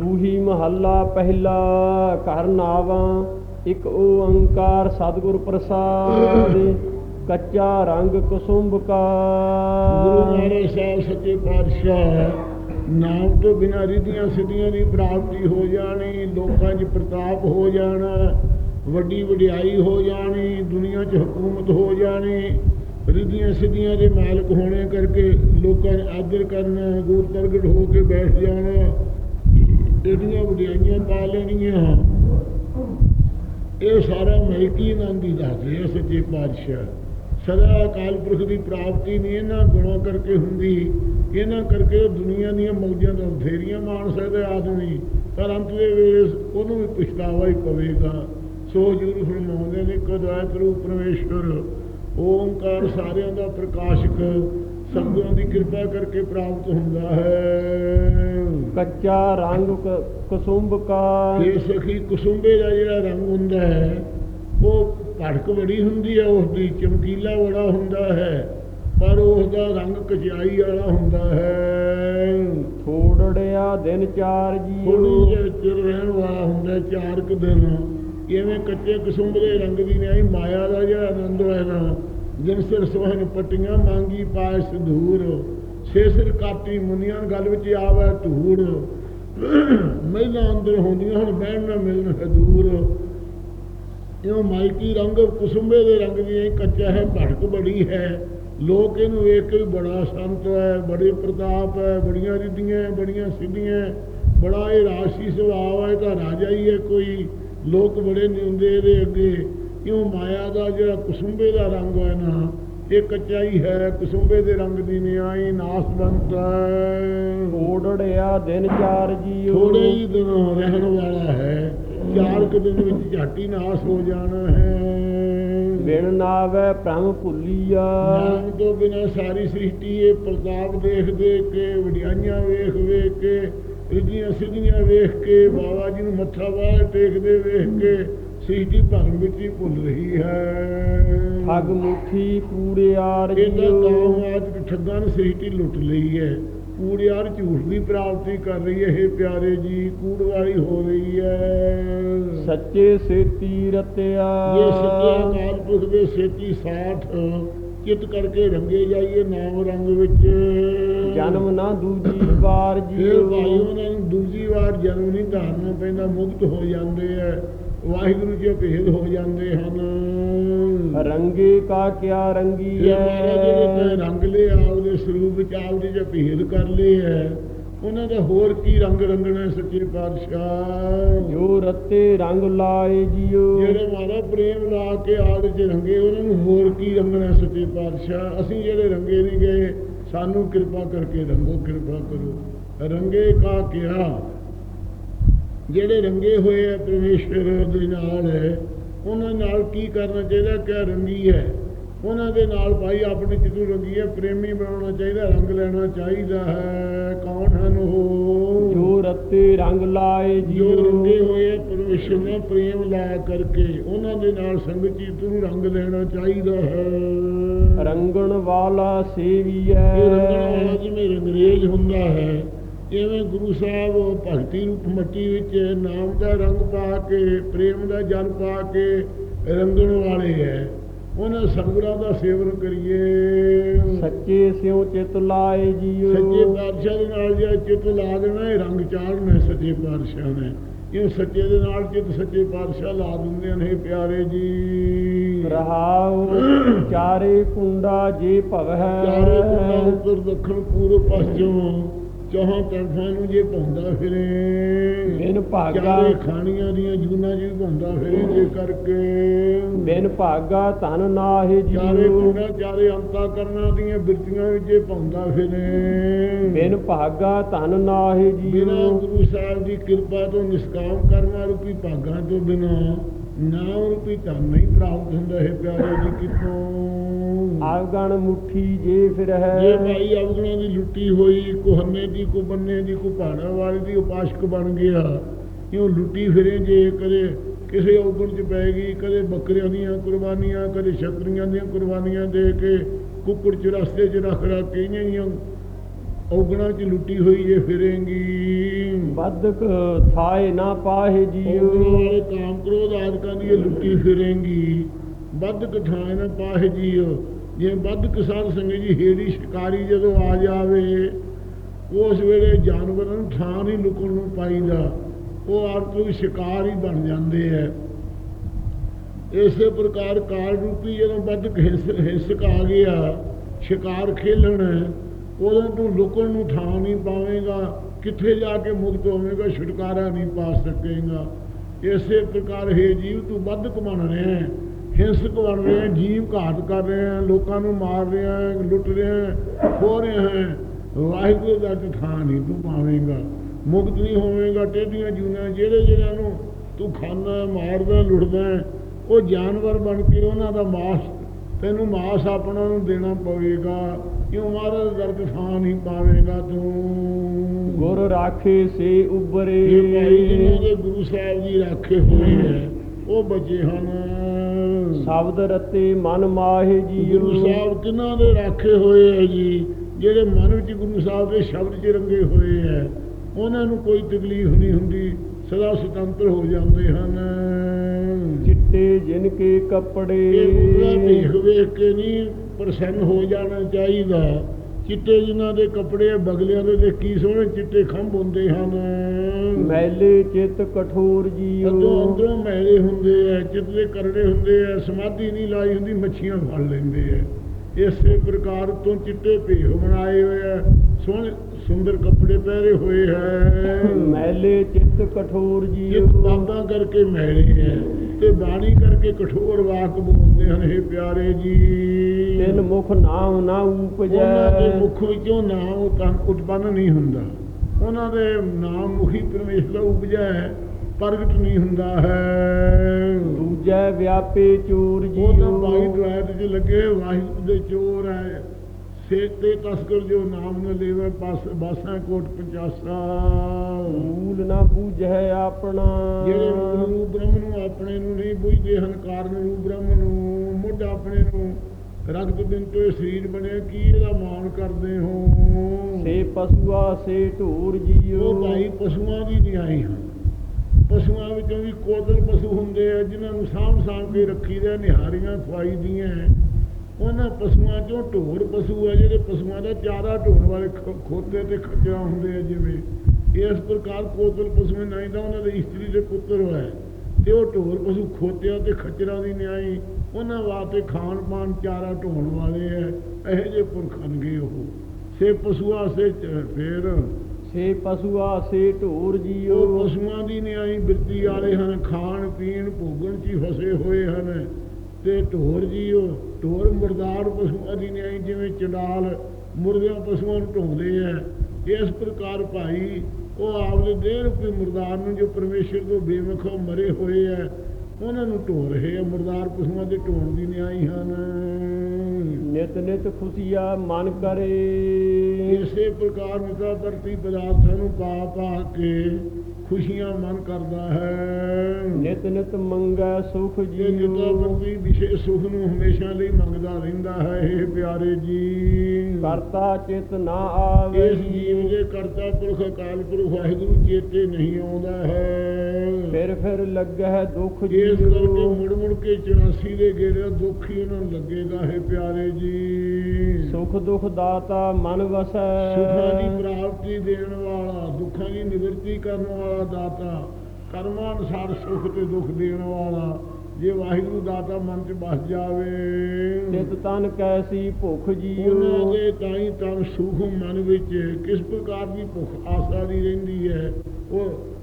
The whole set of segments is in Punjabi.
ਸੂਹੀ ਮਹੱਲਾ ਪਹਿਲਾ, ਘਰ ਨਾਵਾਂ, ਇੱਕ ਓੰਕਾਰ ਸਤਿਗੁਰ ਪ੍ਰਸਾਦ, ਕੱਚਾ ਰੰਗ ਕੁਸੁੰਭ ਕਾ ਗੁਰੂ ਮਹਾਰਾਜ ਸਾਹਿਬ ਸੱਚੇ ਪਾਤਸ਼ਾਹ, ਨਾਮ ਤੋਂ ਬਿਨਾਂ ਰਿਧੀਆਂ ਸਿੱਧੀਆਂ ਦੀ ਪ੍ਰਾਪਤੀ ਹੋ ਜਾਣੀ, ਲੋਕਾਂ 'ਚ ਪ੍ਰਤਾਪ ਹੋ ਜਾਣਾ, ਵੱਡੀ ਵਡਿਆਈ ਹੋ ਜਾਣੀ, ਦੁਨੀਆ 'ਚ ਹਕੂਮਤ ਹੋ ਜਾਣੀ, ਰਿਧੀਆਂ ਸਿੱਧੀਆਂ ਦੇ ਮਾਲਕ ਹੋਣੇ ਕਰਕੇ ਲੋਕਾਂ ਨੇ ਆਦਰ ਕਰਨਾ, ਗੁਰ ਪ੍ਰਗਟ ਹੋ ਕੇ ਬੈਠ ਜਾਣਾ ਇਹਦੀਆਂ ਵਡਿਆਈਆਂ ਪਾ ਲੈਣੀਆਂ ਇਹ ਸਾਰਾ ਮਹਿਕੀ ਆਨੰਦ ਹੀ ਦੱਸ ਰਿਹਾ ਸੱਚੇ ਪਾਤਸ਼ਾਹ। ਸਦਾ ਅਕਾਲ ਪੁਰਖ ਦੀ ਪ੍ਰਾਪਤੀ ਨਹੀਂ ਇਹਨਾਂ ਗੁਣਾਂ ਕਰਕੇ ਹੁੰਦੀ। ਇਹਨਾਂ ਕਰਕੇ ਦੁਨੀਆ ਦੀਆਂ ਮੌਜਾਂ ਤੋਂ ਫੇਰੀਆਂ ਮਾਣ ਸਕਦਾ ਆਦਮੀ। ਪਰ ਅੰਤ ਦੇ ਵੇਲੇ ਉਹਨੂੰ ਵੀ ਪਛਤਾਵਾ ਹੀ ਪਵੇਗਾ। ਸੋ ਜੁਰ ਫਰਮਾਉਂਦੇ ਨੇ ਕਦਾਇ ਕਰੂ ਪਰਮੇਸ਼ਵਰ ਓਮਕਾਰ ਸਾਰਿਆਂ ਦਾ ਪ੍ਰਕਾਸ਼ਕ ਸੰਗਤਾਂ ਦੀ ਕਿਰਪਾ ਕਰਕੇ ਪ੍ਰਾਪਤ ਹੁੰਦਾ ਹੈ। ਕੱਚਾ ਰੰਗ ਕੁਸੁੰਭ ਕਾ ਇਹ ਸਖੀ ਕੁਸੁੰਬੇ ਦਾ ਜਿਹੜਾ ਰੰਗ ਹੁੰਦਾ ਹੈ ਉਹ ਭੜਕ ਬੜੀ ਹੁੰਦੀ ਹੈ ਉਸ ਦੀ ਚਮਕੀਲਾ ਬੜਾ ਹੁੰਦਾ ਹੈ ਪਰ ਉਸ ਦਾ ਰੰਗ ਕਚਾਈ ਵਾਲਾ ਹੁੰਦਾ ਹੈ। ਥੋੜੜਿਆ ਦਿਨ ਚਾਰ ਥੋੜੀ ਜੀਓ ਜਿਹੀ ਚਿਰ ਰਹਿਣ ਵਾਲਾ ਹੁੰਦਾ ਚਾਰ ਕੁ ਦਿਨ। ਇਵੇਂ ਕੱਚੇ ਕੁਸੁੰਬ ਦੇ ਰੰਗ ਦੀ ਨਹੀਂ ਮਾਇਆ ਦਾ ਜਿਹੜਾ ਆਨੰਦ ਹੈ ਨਾ ਜਿਨ ਸਿਰ ਸੋਹਣ ਪੱਟੀਆਂ ਮੰਗੀ ਪਾਇ ਸਿਧੂਰ ਸੇ ਸਿਰ ਕਾਟੀ ਮੁਨੀਆਂ ਗੱਲ ਵਿੱਚ ਆਵੇ ਧੂੜ। ਮਹਿਲਾ ਅੰਦਰ ਹੁੰਦੀਆਂ ਹੁਣ ਬਹਿਣ ਨਾ ਮਿਲਣ ਹੈ ਦੂਰ ਮਾਇਕੀ ਰੰਗ ਕੁਸੁੰਬੇ ਦੇ ਰੰਗ ਦੀ ਇਹ ਕੱਚਾ ਹੈ, ਭੜਕ ਬੜੀ ਹੈ। ਲੋਕ ਇਹਨੂੰ ਵੇਖ ਕੇ ਵੀ ਬੜਾ ਸੰਤ ਹੈ, ਬੜੇ ਪ੍ਰਤਾਪ ਹੈ, ਬੜੀਆਂ ਰਿੱਧੀਆਂ, ਬੜੀਆਂ ਸਿੱਧੀਆਂ। ਬੜਾ ਇਹ ਰਾਸ਼ੀ ਸੁਭਾਅ ਹੈ ਤਾਂ ਰਾਜਾ ਹੀ ਹੈ ਕੋਈ। ਲੋਕ ਬੜੇ ਨਿਉਂਦੇ ਇਹਦੇ ਅੱਗੇ। ਇਉਂ ਮਾਇਆ ਦਾ ਜਿਹੜਾ ਕੁਸੁੰਬੇ ਦਾ ਰੰਗ ਹੈ ਨਾ ਇਹ ਕੱਚਾ ਹੀ ਕੁਸੁੰਬੇ ਦੇ ਰੰਗ ਦੀ ਨਿਆਈ ਨਾਸਵੰਤ ਥੋੜੜਿਆ ਦਿਨ ਚਾਰ ਜੀਓ। ਥੋੜੇ ਹੀ ਦਿਨ ਰਹਿਣ ਵਾਲਾ ਹੈ ਚਾਰ ਕੁ ਦਿਨ ਵਿੱਚ ਝਾਟੀ ਨਾਸ ਹੋ ਜਾਣਾ ਹੈ। ਬਿਨ ਨਾਵੇ ਭ੍ਰਮ ਭੁੱਲੀਆ। ਨਾਮ ਤੋਂ ਬਿਨਾ ਸਾਰੀ ਸ੍ਰਿਸ਼ਟੀ ਇਹ ਪ੍ਰਤਾਪ ਦੇਖ ਦੇਖ ਕੇ ਵਡਿਆਈਆਂ ਵੇਖ ਵੇਖ ਕੇ ਰਿੱਧੀਆਂ ਸਿੱਧੀਆਂ ਵੇਖ ਕੇ ਬਾਬਾ ਜੀ ਨੂੰ ਮੱਥਾ ਵਾਹ ਟੇਕਦੇ ਵੇਖ ਕੇ ਸ੍ਰਿਸ਼ਟੀ ਭਰਮ ਵਿੱਚ ਹੀ ਭੁੱਲ ਰਹੀ ਹੈ। ਠੱਗ ਮੁੱਠੀ ਕੂੜਿਆਰ ਇਹਦਾ ਕਾਮ ਆਜ ਠੱਗਾਂ ਨੇ ਸ੍ਰਿਸ਼ਟੀ ਲੁੱਟ ਲਈ ਹੈ। ਕੂੜਿਆਰ ਝੂਠ ਦੀ ਪ੍ਰਾਪਤੀ ਕਰ ਰਹੀ ਹੈ। ਇਹ ਪਿਆਰੇ ਜੀ ਕੂੜ ਵਾਲੀ ਹੋ ਰਹੀ ਹੈ। ਸੱਚੇ ਸੇਤੀ ਰਤਿਆ। ਇਹ ਸੱਚੇ ਅਕਾਲ ਪੁਰਖ ਦੇ ਸੇਤੀ ਸਾਥ ਚਿਤ ਕਰਕੇ ਰੰਗੇ ਜਾਈਏ ਨਾਮ ਰੰਗ ਵਿੱਚ। ਜਨਮ ਨਾ ਦੂਜੀ ਵਾਰ ਜੀਓ। ਭਾਈ ਉਹਨਾਂ ਨੂੰ ਦੂਜੀ ਵਾਰ ਜਨਮ ਨਹੀਂ ਧਾਰਨਾ ਪੈਂਦਾ ਮੁਕਤ ਹੋ ਜਾਂਦੇ ਆ ਵਾਹਿਗੁਰੂ ਜੀ ਭੇਦ ਹੋ ਜਾਂਦੇ ਹਨ। ਰੰਗੇ ਕਾ ਕਿਆ ਰੰਗੀ ਹੈ ਰੰਗ ਲਿਆ ਉਹਦੇ ਸਰੂਪ ਵਿੱਚ ਆਪਦੇ ਜੇ ਭੇਦ ਕਰ ਲਏ ਹੈ ਉਹਨਾਂ ਦਾ ਹੋਰ ਕੀ ਰੰਗ ਰੰਗਣਾ ਸੱਚੇ ਪਾਤਸ਼ਾਹ? ਜੋ ਰਤੇ ਰੰਗ ਲਾਏ ਜੀਓ। ਜਿਹੜੇ ਮਾਰਾ ਪ੍ਰੇਮ ਲਾ ਕੇ ਆਦ ਚ ਰੰਗੇ ਉਹਨਾਂ ਨੂੰ ਹੋਰ ਕੀ ਰੰਗਣਾ ਸੱਚੇ ਪਾਤਸ਼ਾਹ? ਅਸੀਂ ਜਿਹੜੇ ਰੰਗੇ ਨਹੀਂ ਗਏ ਸਾਨੂੰ ਕਿਰਪਾ ਕਰਕੇ ਰੰਗੋ ਕਿਰਪਾ ਕਰੋ। ਰੰਗੇ ਕਾ ਕਿਹਾ ਜਿਹੜੇ ਰੰਗੇ ਹੋਏ ਆ ਪਰਮੇਸ਼ਵਰ ਦੇ ਨਾਲ ਉਹਨਾਂ ਨਾਲ ਕੀ ਕਰਨਾ ਚਾਹੀਦਾ? ਕਿ ਰੰਗੀ ਹੈ? ਉਹਨਾਂ ਦੇ ਨਾਲ ਭਾਈ ਆਪਣੇ ਚਿੱਤੂ ਰੰਗੀ ਹੈ ਪ੍ਰੇਮੀ ਬਣਾਉਣਾ ਚਾਹੀਦਾ ਰੰਗ ਲੈਣਾ ਚਾਹੀਦਾ ਹੈ। ਕੌਣ ਹਨ ਉਹ? ਜੋ ਰਤੇ ਰੰਗ ਲਾਏ ਜੋ ਰੰਗੇ ਹੋਏ ਪਰਮੇਸ਼ਰ ਨੇ ਪ੍ਰੇਮ ਲਾ ਕਰਕੇ ਉਹਨਾਂ ਦੇ ਨਾਲ ਸੰਗਤ ਨੂੰ ਰੰਗ ਲੈਣਾ ਚਾਹੀਦਾ ਹੈ। ਰੰਗਣ ਵਾਲਾ ਰੰਗਣ ਵਾਲਾ ਜਿਵੇਂ ਰੰਗਰੇਜ ਹੁੰਦਾ ਹੈ ਇਵੇਂ ਗੁਰੂ ਸਾਹਿਬ ਭਗਤੀ ਰੂਪ ਮੱਟੀ ਵਿੱਚ ਨਾਮ ਦਾ ਰੰਗ ਪਾ ਕੇ ਪ੍ਰੇਮ ਦਾ ਜਲ ਪਾ ਕੇ ਰੰਗਣ ਵਾਲੇ ਹੈ ਉਹਨਾਂ ਸੰਗਰਾਂ ਦਾ ਸੇਵਨ ਕਰੀਏ। ਸੱਚੇ ਸਿਉ ਚਿਤ ਲਾਏ ਜੀਓ। ਸੱਚੇ ਪਾਤਸ਼ਾਹ ਦੇ ਨਾਲ ਜਿਹੜਾ ਚਿੱਤ ਲਾ ਦੇਣਾ ਇਹ ਰੰਗ ਚਾੜਨਾ ਸੱਚੇ ਪਾਤਸ਼ਾਹ ਨੇ। ਇਹ ਸੱਚੇ ਦੇ ਨਾਲ ਚਿੱਤ ਸੱਚੇ ਪਾਤਸ਼ਾਹ ਲਾ ਦਿੰਦੇ ਨੇ ਪਿਆਰੇ ਜੀ। ਰਹਾਉ ਚਾਰੇ ਕੁੰਡਾ ਜੇ ਭਵ ਹੈ ਚਾਰੇ ਕੋਨਾ ਉੱਤਰ ਦੱਖਣ ਪੂਰਬ ਪশ্ਚਿਮ ਚਾਹਾਂ ਤਰਫਾਂ ਨੂੰ ਜੇ ਭੌਂਦਾ ਫਿਰੇ ਬਿਨ ਭਾਗਾ ਚਾਰੇ ਖਾਣੀਆਂ ਦੀਆਂ ਜੂਨਾਂ ਜੀ ਭੌਂਦਾ ਫਿਰੇ ਜੇ ਕਰਕੇ। ਬਿਨ ਭਾਗਾ ਧਨ ਨਾਹਿ ਚਾਰੇ ਜੀਓ ਕੋਨਾ ਚਾਰੇ ਅੰਤਾ ਕਰਨਾ ਦੀਆਂ ਬਿਰਤੀਆਂ ਵਿੱਚ ਜੇ ਭੌਂਦਾ ਫਿਰੇ। ਬਿਨ ਭਾਗਾ ਧਨ ਨਾਹਿ ਬਿਨਾ ਜੀਓ ਗੁਰੂ ਸਾਹਿਬ ਦੀ ਕਿਰਪਾ ਤੋਂ ਨਿਸ਼ਕਾਮ ਕਰਮਾ ਰੂਪੀ ਭਾਗਾਂ ਤੋਂ ਬਿਨਾ। ਨਾਮ ਰੂਪੀ ਧਨ ਨਹੀਂ ਪ੍ਰਾਪਤ ਹੁੰਦਾ ਹੈ ਪਿਆਰੇ ਜੀ ਕਿਤੋਂ ਆਗਣ ਮੁਠੀ ਜੇ ਫਿਰ ਜੇ ਹੈ ਭਾਈ ਅਵਗਣਾ ਦੀ ਲੁੱਟੀ ਹੋਈ ਕੋ ਹੰਨੇ ਦੀ ਕੋ ਬੰਨੇ ਦੀ ਕੋ ਪਹਾੜਾਂ ਵਾਲੀ ਦੀ ਉਪਾਸ਼ਕ ਬਣ ਗਿਆ। ਕਿਉਂ ਲੁੱਟੀ ਫਿਰੇ ਜੇ ਕਦੇ ਕਿਸੇ ਔਗਣ ਚ ਪੈ ਗਈ ਕਦੇ ਬੱਕਰੀਆਂ ਦੀਆਂ ਕੁਰਬਾਨੀਆਂ ਕਦੇ ਛਤਰੀਆਂ ਦੀਆਂ ਕੁਰਬਾਨੀਆਂ ਦੇ ਕੇ ਕੁੱਕੜ ਚ ਰਸਤੇ ਚ ਰੱਖ ਰੱਖ ਕੇ ਇਹੀਆਂ ਔਗਣਾ ਚ ਲੁੱਟੀ ਹੋਈ ਜੇ ਫਿਰੇਂਗੀ। ਬਦਕ ਥਾਏ ਨਾ ਪਾਹੇ ਜੀਉ ਕਾਮ ਕ੍ਰੋਧ ਆਦਿਕਾਂ ਦੀ ਇਹ ਲੁੱਟੀ ਫਿਰੇਂਗੀ। ਵੱਧ ਕਠਾਏ ਨਾ ਪਾਹੇ ਜੀਓ। ਜੇ ਵੱਧ ਕਿਸਾਨ ਸੰਗ ਜੀ ਹੇੜੀ ਸ਼ਿਕਾਰੀ ਜਦੋਂ ਆ ਜਾਵੇ ਉਸ ਵੇਲੇ ਜਾਨਵਰਾਂ ਨੂੰ ਥਾਂ ਨਹੀਂ ਲੁਕਣ ਨੂੰ ਪਾਈਦਾ। ਉਹ ਆਪ ਕੋਈ ਸ਼ਿਕਾਰ ਹੀ ਬਣ ਜਾਂਦੇ ਐ। ਇਸੇ ਪ੍ਰਕਾਰ ਕਾਲ ਰੂਪੀ ਜਦੋਂ ਹਿੰਸ- ਹਿੰਸਕ ਆ ਗਿਆ ਸ਼ਿਕਾਰ ਖੇਲਣ ਉਦੋਂ ਤੂੰ ਲੁਕਣ ਨੂੰ ਥਾਂ ਨਹੀਂ ਪਾਵੇਂਗਾ ਕਿੱਥੇ ਜਾ ਕੇ ਮੁਕਤ ਹੋਵੇਂਗਾ ਛੁਟਕਾਰਾ ਨਹੀਂ ਪਾ ਸਕੇਗਾ। ਇਸੇ ਪ੍ਰਕਾਰ ਹੈ ਜੀਵ ਤੂੰ ਵੱਧ ਬਣ ਰਿਹਾ ਹੈ ਹਿੰਸਕ ਬਣ ਰਿਹਾ ਹੈ ਜੀਵ ਘਾਤ ਕਰ ਰਿਹਾ ਹੈ ਲੋਕਾਂ ਨੂੰ ਮਾਰ ਰਿਹਾ ਹੈ ਲੁੱਟ ਰਿਹਾ ਹੈ ਖੋ ਰਿਹਾ ਹੈ। ਵਾਹਿਗੁਰੂ ਦਾ ਤੇ ਥਾਂ ਨਹੀਂ ਤੂੰ ਪਾਵੇਂਗਾ ਮੁਕਤ ਨਹੀਂ ਹੋਵੇਂਗਾ ਟੇਢੀਆਂ ਜੂਨਾਂ ਜਿਹੜੇ ਜਿਹੜਿਆਂ ਨੂੰ ਤੂੰ ਖਾਣਾ ਮਾਰਦਾ ਲੁੱਟਦਾ ਹੈ, ਉਹ ਜਾਨਵਰ ਬਣ ਕੇ ਉਹਨਾਂ ਦਾ ਮਾਸ ਤੈਨੂੰ ਮਾਸ ਆਪਣਾ ਨੂੰ ਦੇਣਾ ਪਵੇਗਾ। ਕਿਉਂ ਮਹਾਰਾਜ ਦਰ ਤੇ ਥਾਂ ਨਹੀਂ ਪਾਵੇਂਗਾ ਤੂੰ? ਗੁਰ ਰਾਖੇ ਸੇ ਉਬਰੇ ਇਹ ਭਾਈ ਜਿਹਨਾਂ ਦੇ ਗੁਰੂ ਸਾਹਿਬ ਜੀ ਰੱਖੇ ਹੋਏ ਹੈ ਉਹ ਬਚੇ ਹਨ। ਸ਼ਬਦ ਰਤੇ ਮਨ ਮਾਹੇ ਗੁਰੂ ਜੀਉ ਸਾਹਿਬ ਕਿਹਨਾਂ ਦੇ ਰੱਖੇ ਹੋਏ ਹੈ ਜੀ? ਜਿਹੜੇ ਮਨ ਵਿੱਚ ਗੁਰੂ ਸਾਹਿਬ ਦੇ ਸ਼ਬਦ 'ਚ ਰੰਗੇ ਹੋਏ ਹੈ ਉਹਨਾਂ ਨੂੰ ਕੋਈ ਤਕਲੀਫ ਨਹੀਂ ਹੁੰਦੀ ਸਦਾ ਸੁਤੰਤਰ ਹੋ ਜਾਂਦੇ ਹਨ। ਚਿੱਟੇ ਜਿਨ ਕੇ ਕੱਪੜੇ। ਇਹ ਵੇਖ ਵੇਖ ਕੇ ਨਹੀਂ ਪ੍ਰਸੰਨ ਹੋ ਜਾਣਾ ਚਾਹੀਦਾ। ਚਿੱਟੇ ਜਿਨ੍ਹਾਂ ਦੇ ਕੱਪੜੇ ਬਗਲਿਆਂ ਦੇ ਤੇ ਕੀ ਸੋਹਣੇ ਚਿੱਟੇ ਖੰਭ ਹੁੰਦੇ ਹਨ। ਮੈਲੇ ਚਿਤ ਕਠੋਰ ਅੰਦਰੋਂ ਜੀਉ ਅੰਦਰੋਂ ਮੈਲੇ ਹੁੰਦੇ ਐ ਚਿੱਤ ਦੇ ਕਰੜੇ ਹੁੰਦੇ ਐ ਸਮਾਧੀ ਨਹੀਂ ਲਾਈ ਹੁੰਦੀ ਮੱਛੀਆਂ ਫੜ ਲੈਂਦੇ ਐ ਇਸੇ ਪ੍ਰਕਾਰ ਤੋਂ ਚਿੱਟੇ ਭੇਹ ਬਣਾਏ ਹੋਏ ਐ ਸੋਹਣੇ ਸੁੰਦਰ ਕੱਪੜੇ ਪਹਿਰੇ ਹੋਏ ਹੈ। ਮੈਲੇ ਚਿਤ ਕਠੋਰ ਜੀਉ ਕਿਤਾਬਾਂ ਕਰਕੇ ਮੈਲੇ ਐ ਤੇ ਬਾਣੀ ਕਰਕੇ ਕਠੋਰ ਵਾਕ ਬੋਲਦੇ ਹਨ ਇਹ ਪਿਆਰੇ ਜੀ। ਤਿਨ ਮੁਖ ਨਾਮ ਨਾ ਉਹਨਾਂ ਦੇ ਉਪਜੈ ਮੁਖ ਵਿੱਚੋਂ ਨਾਮ ਉਤਨ ਉਤਪੰਨ ਨਹੀਂ ਹੁੰਦਾ। ਉਹਨਾਂ ਦੇ ਨਾਮ ਮੁਖੀ ਪਰਮੇਸ਼ਰ ਉਪਜਾ ਪ੍ਰਗਟ ਨਹੀਂ ਹੁੰਦਾ ਹੈ। ਦੂਜੈ ਵਿਆਪੇ ਚੋਰ ਉਹ ਤਾਂ ਭਾਈ ਜੀਉ ਦਵਾਇਤ 'ਚ ਲੱਗੇ ਵਾਹਿਗੁਰੂ ਦੇ ਚੋਰ ਹੈ। ਸੇਤ ਤੇ ਤਸਕਰ ਜੋ ਨਾਮ ਨ ਲੇਵੇ ਪਾਸ ਬਾਸਾਂ ਕੋਟ 50 ਮੂਲ ਨਾ ਬੂਝੈ ਆਪਣਾ। ਜਿਹੜੇ ਮੂਲ ਰੂਪ ਬ੍ਰਹਮ ਨੂੰ ਆਪਣੇ ਨੂੰ ਨਹੀਂ ਬੁੱਝਦੇ ਹਨ ਕਾਰਨ ਰੂਪ ਬ੍ਰਹਮ ਨੂੰ ਮੁੱਢ ਆਪਣੇ ਨੂੰ। ਰਗਤ ਬਿੰਦ ਤੋਂ ਇਹ ਸਰੀਰ ਬਣਿਆ ਕੀ ਇਹਦਾ ਮਾਣ ਕਰਦੇ ਹੋ? ਸੇ ਪਸੂਆ ਸੇ ਢੂਰ ਜੀਉ ਉਹ ਭਾਈ ਪਸ਼ੂਆਂ ਦੀ ਨਿਆਈ ਹਨ। ਪਸ਼ੂਆਂ ਵਿੱਚੋਂ ਵੀ ਕੋਤਲ ਪਸ਼ੂ ਹੁੰਦੇ ਆ ਜਿਨ੍ਹਾਂ ਨੂੰ ਸਾਂਭ ਸਾਂਭ ਕੇ ਰੱਖੀਦਾ ਨਿਹਾਰੀਆਂ ਖਵਾਈ ਦੀਆਂ ਉਹਨਾਂ ਪਸ਼ੂਆਂ ਚੋਂ ਢੋਰ ਪਸ਼ੂ ਆ ਜਿਹੜੇ ਪਸ਼ੂਆਂ ਦਾ ਚਾਰਾ ਢੋਣ ਵਾਲੇ ਖੋਤੇ ਤੇ ਖੱਜਰਾ ਹੁੰਦੇ ਆ ਜਿਵੇਂ। ਇਸ ਪ੍ਰਕਾਰ ਕੋਤਲ ਪਸ਼ੂ ਨਹੀਂ ਤਾਂ ਉਹਨਾਂ ਦੇ ਇਸਤਰੀ ਦੇ ਪੁੱਤਰ ਹੋਏ। ਤੇ ਉਹ ਢੋਰ ਪਸ਼ੂ ਖੋਤਿਆਂ ਤੇ ਖੱਜਰਾਂ ਦੀ ਨਿਆਈ ਉਹਨਾਂ ਵਾਸਤੇ ਖਾਣ ਪਾਣ ਚਾਰਾ ਢੋਣ ਵਾਲੇ ਆ। ਇਹੋ ਜਿਹੇ ਪੁਰਖ ਹਨਗੇ ਉਹ। ਸੇ ਪਸ਼ੂਆ ਸੇ ਫੇਰ? ਸੇ ਪਸੂਆ ਸੇ ਢੂਰ ਉਹ ਜੀਉ ਪਸ਼ੂਆਂ ਦੀ ਨਿਆਈ ਬਿਰਤੀ ਵਾਲੇ ਹਨ। ਖਾਣ ਪੀਣ ਭੋਗਣ 'ਚ ਹੀ ਫਸੇ ਹੋਏ ਹਨ। ਤੇ ਢੋਰ ਜੀ ਉਹ ਢੋਰ ਮੁਰਦਾਰ ਪਸ਼ੂਆਂ ਦੀ ਨਿਆਈ ਜਿਵੇਂ ਚੰਡਾਲ ਮੁਰਦਿਆਂ ਪਸ਼ੂਆਂ ਨੂੰ ਢੋਂਦੇ ਆ। ਇਸ ਪ੍ਰਕਾਰ ਭਾਈ ਉਹ ਆਪਦੇ ਦੇਹ ਰੂਪੀ ਮੁਰਦਾਰ ਨੂੰ ਜੋ ਪਰਮੇਸ਼ਰ ਤੋਂ ਬੇਵਖੋ ਮਰੇ ਹੋਏ ਆ ਉਹਨਾਂ ਨੂੰ ਢੋ ਰਹੇ ਆ। ਮੁਰਦਾਰ ਪਸ਼ੂਆਂ ਦੇ ਢੋਣ ਦੀ ਨਿਆਈ ਹਨ। ਨਿਤ ਨਿਤ ਖੁਸ਼ੀਆ ਮਨ ਕਰੇ। ਇਸੇ ਪ੍ਰਕਾਰ ਮਿੱਤਰਾ ਧਰਤੀ ਪਦਾਰਥਾਂ ਨੂੰ ਪਾ ਪਾ ਕੇ ਖੁਸ਼ੀਆਂ ਮਨ ਕਰਦਾ ਹੈ। ਨਿਤ ਨਿਤ ਮੰਗੈ ਸੁਖ ਇਹ ਜਿੱਤਾ ਜੀਉ ਬੰਦੀ ਵਿਸ਼ੇਸ਼ ਸੁਖ ਨੂੰ ਹਮੇਸ਼ਾ ਲਈ ਮੰਗਦਾ ਰਹਿੰਦਾ ਹੈ ਇਹ ਪਿਆਰੇ ਜੀ। ਕਰਤਾ ਚਿਤ ਨਾ ਆਵੇ। ਇਸ ਜੀਵ ਦੇ ਕਰਤਾ ਪੁਰਖ ਅਕਾਲ ਪੁਰਖ ਵਾਹਿਗੁਰੂ ਚੇਤੇ ਨਹੀਂ ਆਉਂਦਾ ਹੈ। ਫਿਰ ਫਿਰ ਲੱਗੈ ਦੁਖ ਇਸ ਕਰਕੇ ਮੁੜ ਮੁੜ ਕੇ 84 ਦੇ ਗੇੜੇ ਦੁੱਖ ਹੀ ਉਹਨਾਂ ਨੂੰ ਲੱਗੇਗਾ ਹੈ ਪਿਆਰੇ ਜੀ। ਸੁਖ ਦੁਖ ਦਾਤਾ ਮਨ ਵਸੈ। ਸੁਖਾਂ ਦੀ ਪ੍ਰਾਪਤੀ ਦੇਣ ਵਾਲਾ ਦੁੱਖਾਂ ਦੀ ਨਿਵਰਤੀ ਕਰਨ ਵਾਲਾ ਦਾਤਾ ਕਰਮਾਂ ਅਨੁਸਾਰ ਸੁਖ ਤੇ ਦੁੱਖ ਦੇਣ ਵਾਲਾ ਜੇ ਵਾਹਿਗੁਰੂ ਦਾਤਾ ਮਨ ਚ ਬਸ ਜਾਵੇ। ਤਿਤ ਤਨ ਕੈਸੀ ਭੁਖ ਉਹਨਾਂ ਜੀਉ ਦੇ ਤਾਈ ਤਨ ਸੁਖ ਮਨ ਵਿੱਚ ਕਿਸ ਪ੍ਰਕਾਰ ਦੀ ਭੁੱਖ ਆਸਾ ਦੀ ਰਹਿੰਦੀ ਹੈ ਉਹ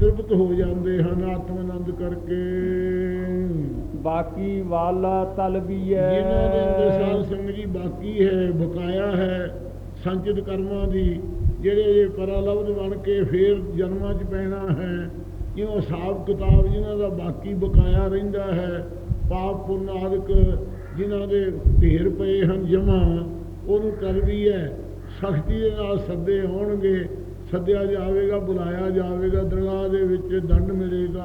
ਤ੍ਰਿਪਤ ਹੋ ਜਾਂਦੇ ਹਨ ਆਤਮ ਆਨੰਦ ਕਰਕੇ। ਬਾਕੀ ਵਾਲਾ ਤਲਬੀਐ ਜਿਨ੍ਹਾਂ ਦੇ ਅੰਦਰ ਸਾਧ ਸੰਗ ਜੀ ਬਾਕੀ ਹੈ ਬਕਾਇਆ ਹੈ ਸੰਚਿਤ ਕਰਮਾਂ ਦੀ ਜਿਹੜੇ ਪਰਾਲਬਧ ਬਣ ਕੇ ਫੇਰ ਜਨਮਾਂ 'ਚ ਪੈਣਾ ਹੈ ਜਿਉਂ ਹਿਸਾਬ ਕਿਤਾਬ ਜਿਨ੍ਹਾਂ ਦਾ ਬਾਕੀ ਬਕਾਇਆ ਰਹਿੰਦਾ ਹੈ ਪਾਪ ਪੁੰਨ ਆਦਿਕ ਜਿਨ੍ਹਾਂ ਦੇ ਢੇਰ ਪਏ ਹਨ ਜਮਾ ਉਹਨੂੰ ਕਰਦੀ ਹੈ ਸਖਤੀ ਦੇ ਨਾਲ ਸੱਦੇ ਹੋਣਗੇ ਸੱਦਿਆ ਜਾਵੇਗਾ ਬੁਲਾਇਆ ਜਾਵੇਗਾ ਦਰਗਾਹ ਦੇ ਵਿੱਚ ਦੰਡ ਮਿਲੇਗਾ।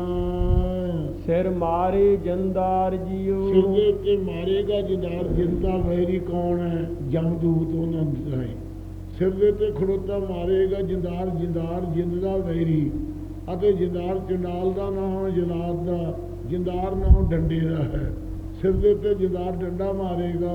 ਸਿਰ ਮਾਰੇ ਜੰਦਾਰ ਜੀਉ ਸਿਰ ਦੇ ਉੱਤੇ ਮਾਰੇਗਾ ਜਿਦਾਰ ਜਿੰਦਾ ਵੈਰੀ ਕੌਣ ਹੈ? ਜਮਦੂਤ ਉਹਨਾਂ ਦਾ ਹੈ ਸਿਰ ਦੇ ਤੇ ਖੜੋਤਾ ਮਾਰੇਗਾ ਜਿੰਦਾਰ ਜਿੰਦਾਰ ਜਿੰਦ ਵੈਰੀ। ਅਤੇ ਜਿੰਦਾਰ ਚੰਡਾਲ ਦਾ ਨਾਮ ਜਲਾਦ ਦਾ ਜਿੰਦਾਰ ਨਾਮ ਡੰਡੇ ਦਾ ਹੈ। ਸਿਰ ਦੇ ਤੇ ਜਿੰਦਾਰ ਡੰਡਾ ਮਾਰੇਗਾ।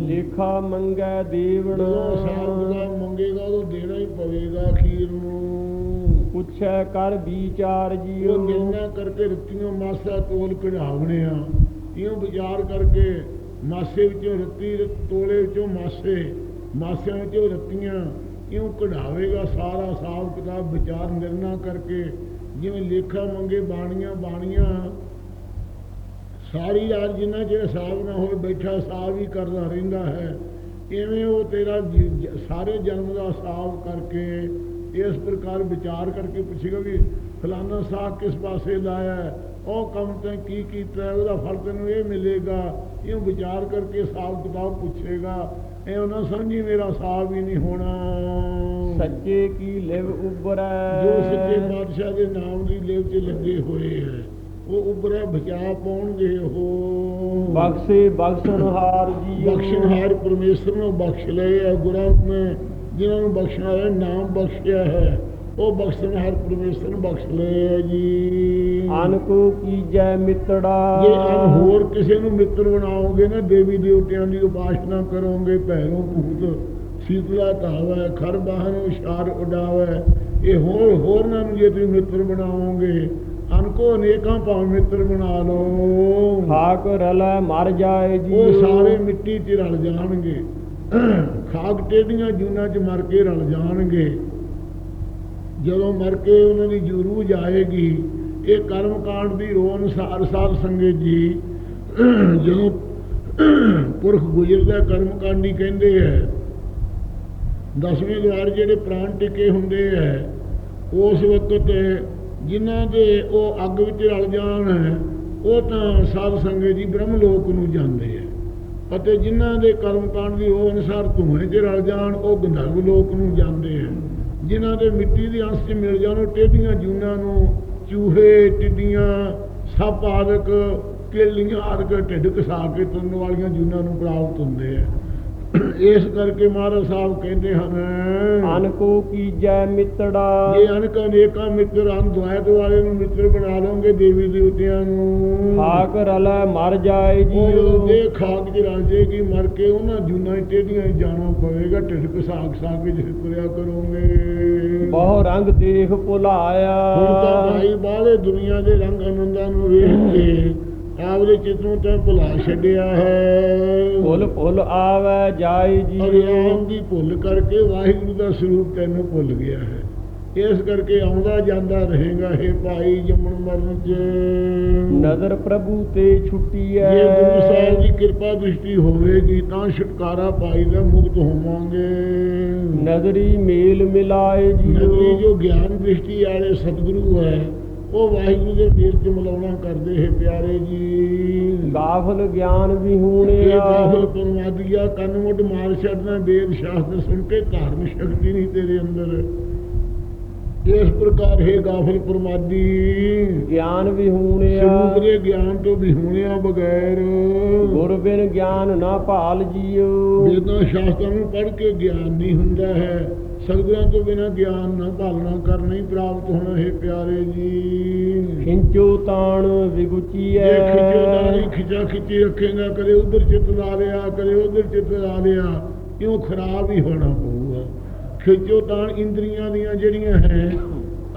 ਲੇਖਾ ਮੰਗੈ ਦੇਵਨ ਜਦੋਂ ਸਾਬ ਦਾ ਮੰਗੇਗਾ ਉਹ ਦੇਣਾ ਹੀ ਪਵੇਗਾ ਅਖੀਰ ਨੂੰ। ਪੁੱਛੈ ਕਰ ਵਿਚਾਰ ਉਹ ਜੀਓ ਨਿਰਣਾ ਕਰਕੇ ਰੁੱਤੀਆਂ ਮਾਸਾ ਤੋਲ ਕਢਾਵਣੇ ਆ। ਇਉਂ ਵਿਚਾਰ ਕਰਕੇ ਮਾਸੇ ਵਿੱਚੋਂ ਰੱਤੀ ਤੋਲੇ ਵਿੱਚੋਂ ਮਾਸੇ ਮਾਸਿਆਂ ਵਿੱਚੋਂ ਰੱਤੀਆਂ ਇਉਂ ਕਢਾਵੇਗਾ ਸਾਰਾ ਹਿਸਾਬ ਕਿਤਾਬ ਵਿਚਾਰ ਨਿਰਣਾ ਕਰਕੇ। ਜਿਵੇਂ ਲੇਖਾ ਮੰਗੇ ਬਾਣੀਆਂ ਬਾਣੀਆਂ ਸਾਰੀ ਰਾਤ ਜਿੰਨਾ ਚਿਰ ਹਿਸਾਬ ਨਾ ਹੋਵੇ ਬੈਠਾ ਹਿਸਾਬ ਹੀ ਕਰਦਾ ਰਹਿੰਦਾ ਹੈ। ਇਵੇਂ ਉਹ ਤੇਰਾ ਸਾਰੇ ਜਨਮ ਦਾ ਹਿਸਾਬ ਕਰਕੇ ਇਸ ਪ੍ਰਕਾਰ ਵਿਚਾਰ ਕਰਕੇ ਪੁੱਛੇਗਾ ਵੀ ਫਲਾਨਾ ਸਾਹ ਕਿਸ ਪਾਸੇ ਲਾਇਆ? ਉਹ ਕੰਮ ਤੈਂ ਕੀ ਕੀਤਾ? ਉਹਦਾ ਫਲ ਤੈਨੂੰ ਇਹ ਮਿਲੇਗਾ। ਇਹ ਵਿਚਾਰ ਕਰਕੇ ਹਿਸਾਬ ਕਿਤਾਬ ਪੁੱਛੇਗਾ। ਇਹ ਉਹਨਾਂ ਸਮਝੀ ਮੇਰਾ ਹਿਸਾਬ ਹੀ ਨਹੀਂ ਹੋਣਾ। ਸੱਚੇ ਕੀ ਲਿਵ ਉਬਰੈ ਜੋ ਸੱਚੇ ਬਾਦਸ਼ਾਹ ਦੇ ਨਾਮ ਦੀ ਲੇਵ 'ਚ ਲੱਗੇ ਹੋਏ ਹੈ। ਉਹ ਉਬਰੇ ਬਚਾ ਪਾਉਣਗੇ ਉਹ। ਬਖਸ਼ੇ ਬਖਸ਼ਨਹਾਰ ਜੀਓ ਬਖਸ਼ਣਹਾਰ ਪਰਮੇਸ਼ਰ ਨੂੰ ਬਖਸ਼ ਲਏ ਆ ਗੁਰਾਂ ਨੇ ਜਿਨ੍ਹਾਂ ਨੂੰ ਬਖਸ਼ਣਾ ਹੈ ਨਾਮ ਬਖਸ਼ਿਆ ਹੈ ਉਹ ਬਖਸ਼ਣਹਾਰ ਪਰਮੇਸ਼ਰ ਨੂੰ ਬਖਸ਼ ਲਏ ਜੀ। ਅਨਕੋ ਕੀਜੈ ਮਿੱਤੜਾ। ਜੇ ਅਨ ਹੋਰ ਕਿਸੇ ਨੂੰ ਮਿੱਤਰ ਬਣਾਓਗੇ ਨਾ ਦੇਵੀ ਦੇਵਤਿਆਂ ਦੀ ਉਪਾਸਨਾ ਕਰੋਗੇ ਭੈਰੋ ਭੂਤ ਸੀਤਲਾ ਧਾਵੈ ਖਰ ਬਾਹਨ ਉਸ਼ਾਰ ਉਡਾਵੈ ਇਹ ਹੋਰ ਹੋਰਨਾਂ ਨੂੰ ਜੇ ਤੁਸੀਂ ਮਿੱਤਰ ਬਣਾਓਗੇ ਅਨਕੋ ਅਨੇਕਾਂ ਭਾਵੇਂ ਮਿੱਤਰ ਬਣਾ ਲਓ। ਖਾਕ ਰਲੈ ਮਰ ਜਾਏ ਜੀ। ਉਹ ਸਾਰੇ ਮਿੱਟੀ 'ਚ ਰਲ ਜਾਣਗੇ। ਖਾਕ ਟੇਡੀਆਂ ਜੂਨਾਂ 'ਚ ਮਰ ਕੇ ਰਲ ਜਾਣਗੇ। ਜਦੋਂ ਮਰ ਕੇ ਉਹਨਾਂ ਦੀ ਜੂ ਜਾਏਗੀ ਇਹ ਕਰਮ ਕਾਂਡ ਦੀ ਰੋ ਅਨੁਸਾਰ ਸਾਧ ਸੰਗਤ ਜੀ ਜਦੋਂ ਪੁਰਖ ਗੁਜ਼ਰਦਾ ਕਰਮ ਕਾਂਡੀ ਕਹਿੰਦੇ ਹੈ। ਦਸਵੇਂ ਦਵਾਰ ਜਿਹੜੇ ਪ੍ਰਾਣ ਟਿਕੇ ਹੁੰਦੇ ਹੈ ਉਸ ਵਕਤ ਜਿਨ੍ਹਾਂ ਦੇ ਉਹ ਅੱਗ ਵਿੱਚ ਰਲ ਜਾਣ, ਉਹ ਤਾਂ ਸਾਧ ਸੰਗਤ ਜੀ ਬ੍ਰਹਮ ਲੋਕ ਨੂੰ ਜਾਂਦੇ ਹੈ ਅਤੇ ਜਿਨ੍ਹਾਂ ਦੇ ਕਰਮ ਕਾਂਡ ਦੀ ਉਹ ਅਨੁਸਾਰ ਧੂਏ 'ਚ ਰਲ ਜਾਣ, ਉਹ ਗੰਧਰਵ ਲੋਕ ਨੂੰ ਜਾਂਦੇ ਹੈ ਜਿਨ੍ਹਾਂ ਦੇ ਮਿੱਟੀ ਦੇ ਅੰਸ਼ 'ਚ ਮਿਲ ਜਾਣ, ਉਹ ਟੇਢੀਆਂ ਜੂਨਾਂ ਨੂੰ ਚੂਹੇ, ਟਿੱਡੀਆਂ, ਸੱਪ ਆਦਿਕ, ਕੇਲੀਆਂ ਆਦਿਕ ਢਿੱਡ ਘਸਾ ਕੇ ਤੁਰਨ ਵਾਲੀਆਂ ਜੂਨਾਂ ਨੂੰ ਪ੍ਰਾਪਤ ਹੁੰਦੇ ਹੈ ਇਸ ਕਰਕੇ ਮਹਾਰਾਜ ਸਾਹਿਬ ਕਹਿੰਦੇ ਹਨ ਅਨਕੋ ਕੀਜੈ ਮਿੱਤੜਾ। ਇਹ ਅਨਕ ਅਨੇਕਾਂ ਮਿੱਤਰ ਹਨ ਦੁਆਇਤ ਵਾਲੇ ਨੂੰ ਮਿੱਤਰ ਬਣਾ ਲਓਗੇ ਦੇਵੀ ਦੇਵਤਿਆਂ ਨੂੰ। ਖਾਕ ਰਲੈ ਮਰ ਜਾਏ ਜੀਓ ਦੇਹ ਖਾਕ ਚ ਰਲ ਜਾਏਗੀ ਮਰ ਕੇ ਉਹਨਾਂ ਜੂਨਾਂ ਟੇਢੀਆਂ ਜਾਣਾ ਪਵੇਗਾ ਢਿੱਡ ਘਸਾ ਘਸਾ ਕੇ ਜਿਸ ਤੁਰਿਆ ਕਰੋਗੇ। ਬਹੁ ਰੰਗ ਦੇਖ ਭੁਲਾਇਆ। ਹੁਣ ਤਾਂ ਭਾਈ ਬਾਹਲੇ ਦੁਨੀਆ ਦੇ ਰੰਗ ਆਨੰਦਾਂ ਨੂੰ ਵੇਖ ਕੇ ਆਪਦੇ ਚਿੱਤ ਤਾਂ ਭੁਲਾ ਛੱਡਿਆ ਹੈ। ਭੁੱਲ ਭੁੱਲ ਆਵੈ ਜਾਏ ਅਗਿਆਨ ਜੀਓ ਦੀ ਭੁੱਲ ਕਰਕੇ ਵਾਹਿਗੁਰੂ ਦਾ ਸਰੂਪ ਤੈਨੂੰ ਭੁੱਲ ਗਿਆ ਹੈ। ਇਸ ਕਰਕੇ ਆਉਂਦਾ ਜਾਂਦਾ ਰਹੇਗਾ ਇਹ ਭਾਈ ਜੰਮਣ ਮਰਨ ਚ। ਨਜ਼ਰ ਪ੍ਰਭੂ ਤੇ ਛੁੱਟੀ ਜੇ ਗੁਰੂ ਸਾਹਿਬ ਦੀ ਕਿਰਪਾ ਦ੍ਰਿਸ਼ਟੀ ਹੋਵੇਗੀ ਤਾਂ ਛੁਟਕਾਰਾ ਪਾਈ ਦਾ ਮੁਕਤ ਹੋਵਾਂਗੇ। ਨਜ਼ਰੀ ਮੇਲ ਮਿਲਾਏ ਜੀਓ ਜੋ ਗਿਆਨ ਦ੍ਰਿਸ਼ਟੀ ਵਾਲੇ ਸਤਿਗੁਰੂ ਹੈ ਉਹ ਵਾਹਿਗੁਰੂ ਦੇ ਮੇਲ ਚ ਮਿਲਾਉਣਾ ਕਰਦੇ ਹੈ ਪਿਆਰੇ ਜੀ। ਗਾਫਲ ਗਿਆਨ ਵੀ ਇਹ ਹੂਣਿਆ ਦਾਖਲ ਪਰਮਾਦਿਆ ਕੰਨ ਮੁੱਢ ਮਾਰ ਛੱਡਣਾ ਵੇਦ ਸ਼ਾਸਤਰ ਸੁਣ ਕੇ ਧਾਰਨ ਸ਼ਕਤੀ ਨਹੀਂ ਤੇਰੇ ਅੰਦਰ। ਇਸ ਪ੍ਰਕਾਰ ਹੈ ਗਾਫਲ ਪਰਮਾਦੀ। ਗਿਆਨ ਵੀ ਹੂਣਿਆ। ਸਰੂਪ ਦੇ ਗਿਆਨ ਤੋਂ ਵੀ ਹੋਣਿਆ ਬਗੈਰ। ਗੁਰ ਬਿਨ ਗਿਆਨ ਨਾ ਭਾਲ ਜੀਓ। ਵੇਦਾਂ ਸ਼ਾਸਤਰਾਂ ਨੂੰ ਪੜ੍ਹ ਕੇ ਗਿਆਨ ਨਹੀਂ ਹੁੰਦਾ ਹੈ। ਸਤਿਗੁਰਾਂ ਤੋਂ ਬਿਨਾਂ ਗਿਆਨ ਨਾ ਪਾਲਣਾ ਕਰਨਾ ਹੀ ਪ੍ਰਾਪਤ ਹੋਣਾ ਹੈ ਪਿਆਰੇ ਜੀ। ਖਿੰਚੋ ਤਾਣ ਵਿਗੁਚੀਐ। ਜੇ ਖਿੱਚੋਦਾਰੀ ਖਿਚਾ ਖਿੱਚੀ ਰੱਖੇਗਾ ਕਦੇ ਉਧਰ ਚਿੱਤ ਲਾ ਲਿਆ ਕਦੇ ਉਧਰ ਚਿੱਤ ਲਾ ਲਿਆ ਕਿਉਂ ਖਰਾਬ ਹੀ ਹੋਣਾ ਪਊਗਾ? ਖਿੱਚੋ ਤਾਣ ਇੰਦਰੀਆਂ ਦੀਆਂ ਜਿਹੜੀਆਂ ਹੈ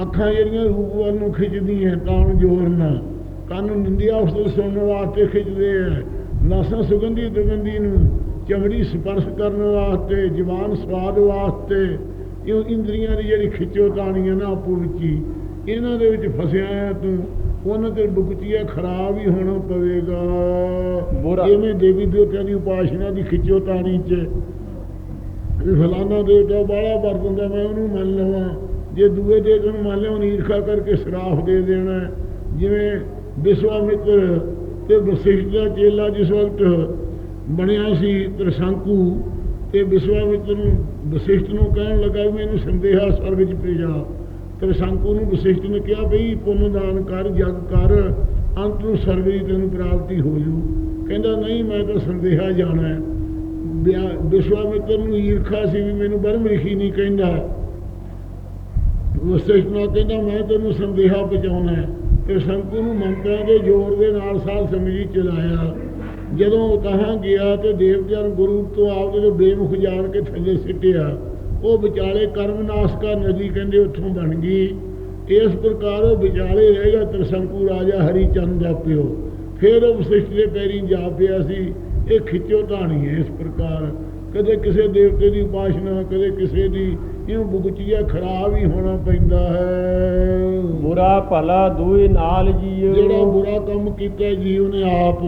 ਅੱਖਾਂ ਜਿਹੜੀਆਂ ਰੂਪ ਵੱਲ ਨੂੰ ਖਿੱਚਦੀਆਂ ਤਾਣ ਜੋਰ ਨਾਲ। ਕੰਨ ਨਿੰਦਿਆ ਉਸ ਨੂੰ ਸੁਣਨ ਵਾਸਤੇ ਖਿੱਚਦੇ ਆ। ਨਾਸਾਂ ਸੁਗੰਧੀ ਦੁਰਗੰਧੀ ਨੂੰ ਚਮੜੀ ਸਪਰਸ਼ ਕਰਨ ਵਾਸਤੇ ਜ਼ਬਾਨ ਸਵਾਦ ਵਾਸਤੇ ਇਹ ਇੰਦਰੀਆਂ ਦੀ ਜਿਹੜੀ ਖਿੱਚੋ ਤਾਣੀਆਂ ਨਾ ਆਪੋ ਵਿੱਚ ਹੀ ਇਹਨਾਂ ਦੇ ਵਿੱਚ ਫਸਿਆ ਆ ਤੂੰ ਉਹਨਾਂ ਤੇ ਬੁਗਤੀਆ ਖਰਾਬ ਹੀ ਹੋਣਾ ਪਵੇਗਾ। ਜਿਵੇਂ ਦੇਵੀ ਦੇਵਤਿਆਂ ਦੀ ਉਪਾਸਨਾ ਦੀ ਖਿੱਚੋ ਤਾਣੀ 'ਚ ਵੀ ਫਲਾਣਾ ਦੇਵਤਾ ਬਾਹਲਾ ਵਰਤਦਾ ਮੈਂ ਉਹਨੂੰ ਮੰਨ ਲਵਾਂ ਜੇ ਦੂਏ ਦੇਵਤੇ ਨੂੰ ਮੰਨ ਲਿਆ ਉਹਨੂੰ ਈਰਖਾ ਕਰਕੇ ਸਰਾਫ ਦੇ ਦੇਣਾ ਹੈ। ਜਿਵੇਂ ਵਿਸ਼ਵਾਮਿੱਤਰ ਤੇ ਵਸਿਸ਼ਠ ਦਾ ਚੇਲਾ ਜਿਸ ਵਕਤ ਬਣਿਆ ਸੀ ਤ੍ਰਿਸ਼ੰਕੂ ਤੇ ਵਿਸ਼ਵਾਮਿੱਤਰ ਨੂੰ ਵਸਿਸ਼ਟ ਨੂੰ ਕਹਿਣ ਲੱਗਾ ਵੀ ਮੈਨੂੰ ਸੰਦੇਹਾ ਸਵਰਗ 'ਚ ਭੇਜਾ ਤ੍ਰਿਸ਼ੰਕੂ ਨੂੰ ਵਸਿਸ਼ਟ ਨੇ ਕਿਹਾ ਬਈ ਪੁੰਨ ਦਾਨ ਕਰ, ਜਗ ਕਰ, ਅੰਤ ਨੂੰ ਸਵਰਗ ਦੀ ਤੈਨੂੰ ਪ੍ਰਾਪਤੀ ਹੋ ਜੂ। ਕਹਿੰਦਾ, ਨਹੀਂ, ਮੈਂ ਤਾਂ ਸੰਦੇਹਾ ਜਾਣਾ ਹੈ। ਵਿਆ- ਵਿਸ਼ਵਾਮਿੱਤਰ ਨੂੰ ਈਰਖਾ ਸੀ ਵੀ ਮੈਨੂੰ ਬਰਮ ਲਿਖੀ ਨਹੀਂ ਕਹਿੰਦਾ। ਵਸਿਸ਼ਟ ਨਾਲ ਕਹਿੰਦਾ, ਮੈਂ ਤੈਨੂੰ ਸੰਦੇਹਾ ਪਹੁੰਚਾਉਣਾ ਹੈ। ਤੇ ਸ਼ੰਕੂ ਨੂੰ ਮੰਤਰਾਂ ਦੇ ਜ਼ੋਰ ਦੇ ਨਾਲ ਸਾਧ ਸਮਝੀ ਚਲਾਇਆ। ਜਦੋਂ ਉਹ ਕਹਾਂ ਗਿਆ ਤੇ ਦੇਵਤਿਆਂ ਨੂੰ ਗੁਰੂ ਤੋਂ ਆਪ ਜਦੋਂ ਬੇਮੁਖ ਜਾਣ ਕੇ ਥੱਲੇ ਸਿੱਟਿਆ, ਉਹ ਵਿਚਾਲੇ ਕਰਮਨਾਸ਼ਕਾ ਨਦੀ ਕਹਿੰਦੇ ਉੱਥੋਂ ਬਣ ਗਈ। ਇਸ ਪ੍ਰਕਾਰ ਉਹ ਵਿਚਾਲੇ ਰਹੇਗਾ ਤਰਸੰਕੂ ਰਾਜਾ ਹਰੀ ਚੰਦ ਦਾ ਪਿਓ। ਫਿਰ ਉਹ ਵਸਿਸ਼ਠ ਦੇ ਪੈਰੀ ਜਾ ਪਿਆ ਸੀ। ਇਹ ਖਿੱਚੋ ਢਾਣੀ ਹੈ ਇਸ ਪ੍ਰਕਾਰ। ਕਦੇ ਕਿਸੇ ਦੇਵਤੇ ਦੀ ਉਪਾਸਨਾ, ਕਦੇ ਕਿਸੇ ਦੀ ਇਹਨੂੰ ਬੁਗਚੀਆ ਖਰਾਬ ਹੀ ਹੋਣਾ ਪੈਂਦਾ ਹੈ? ਬੁਰਾ ਭਲਾ ਦੂਏ ਨਾਲ ਜੀਓ। ਜਿਹੜਾ ਬੁਰਾ ਕੰਮ ਕੀਤਾ ਜੀਵ ਨੇ ਆਪ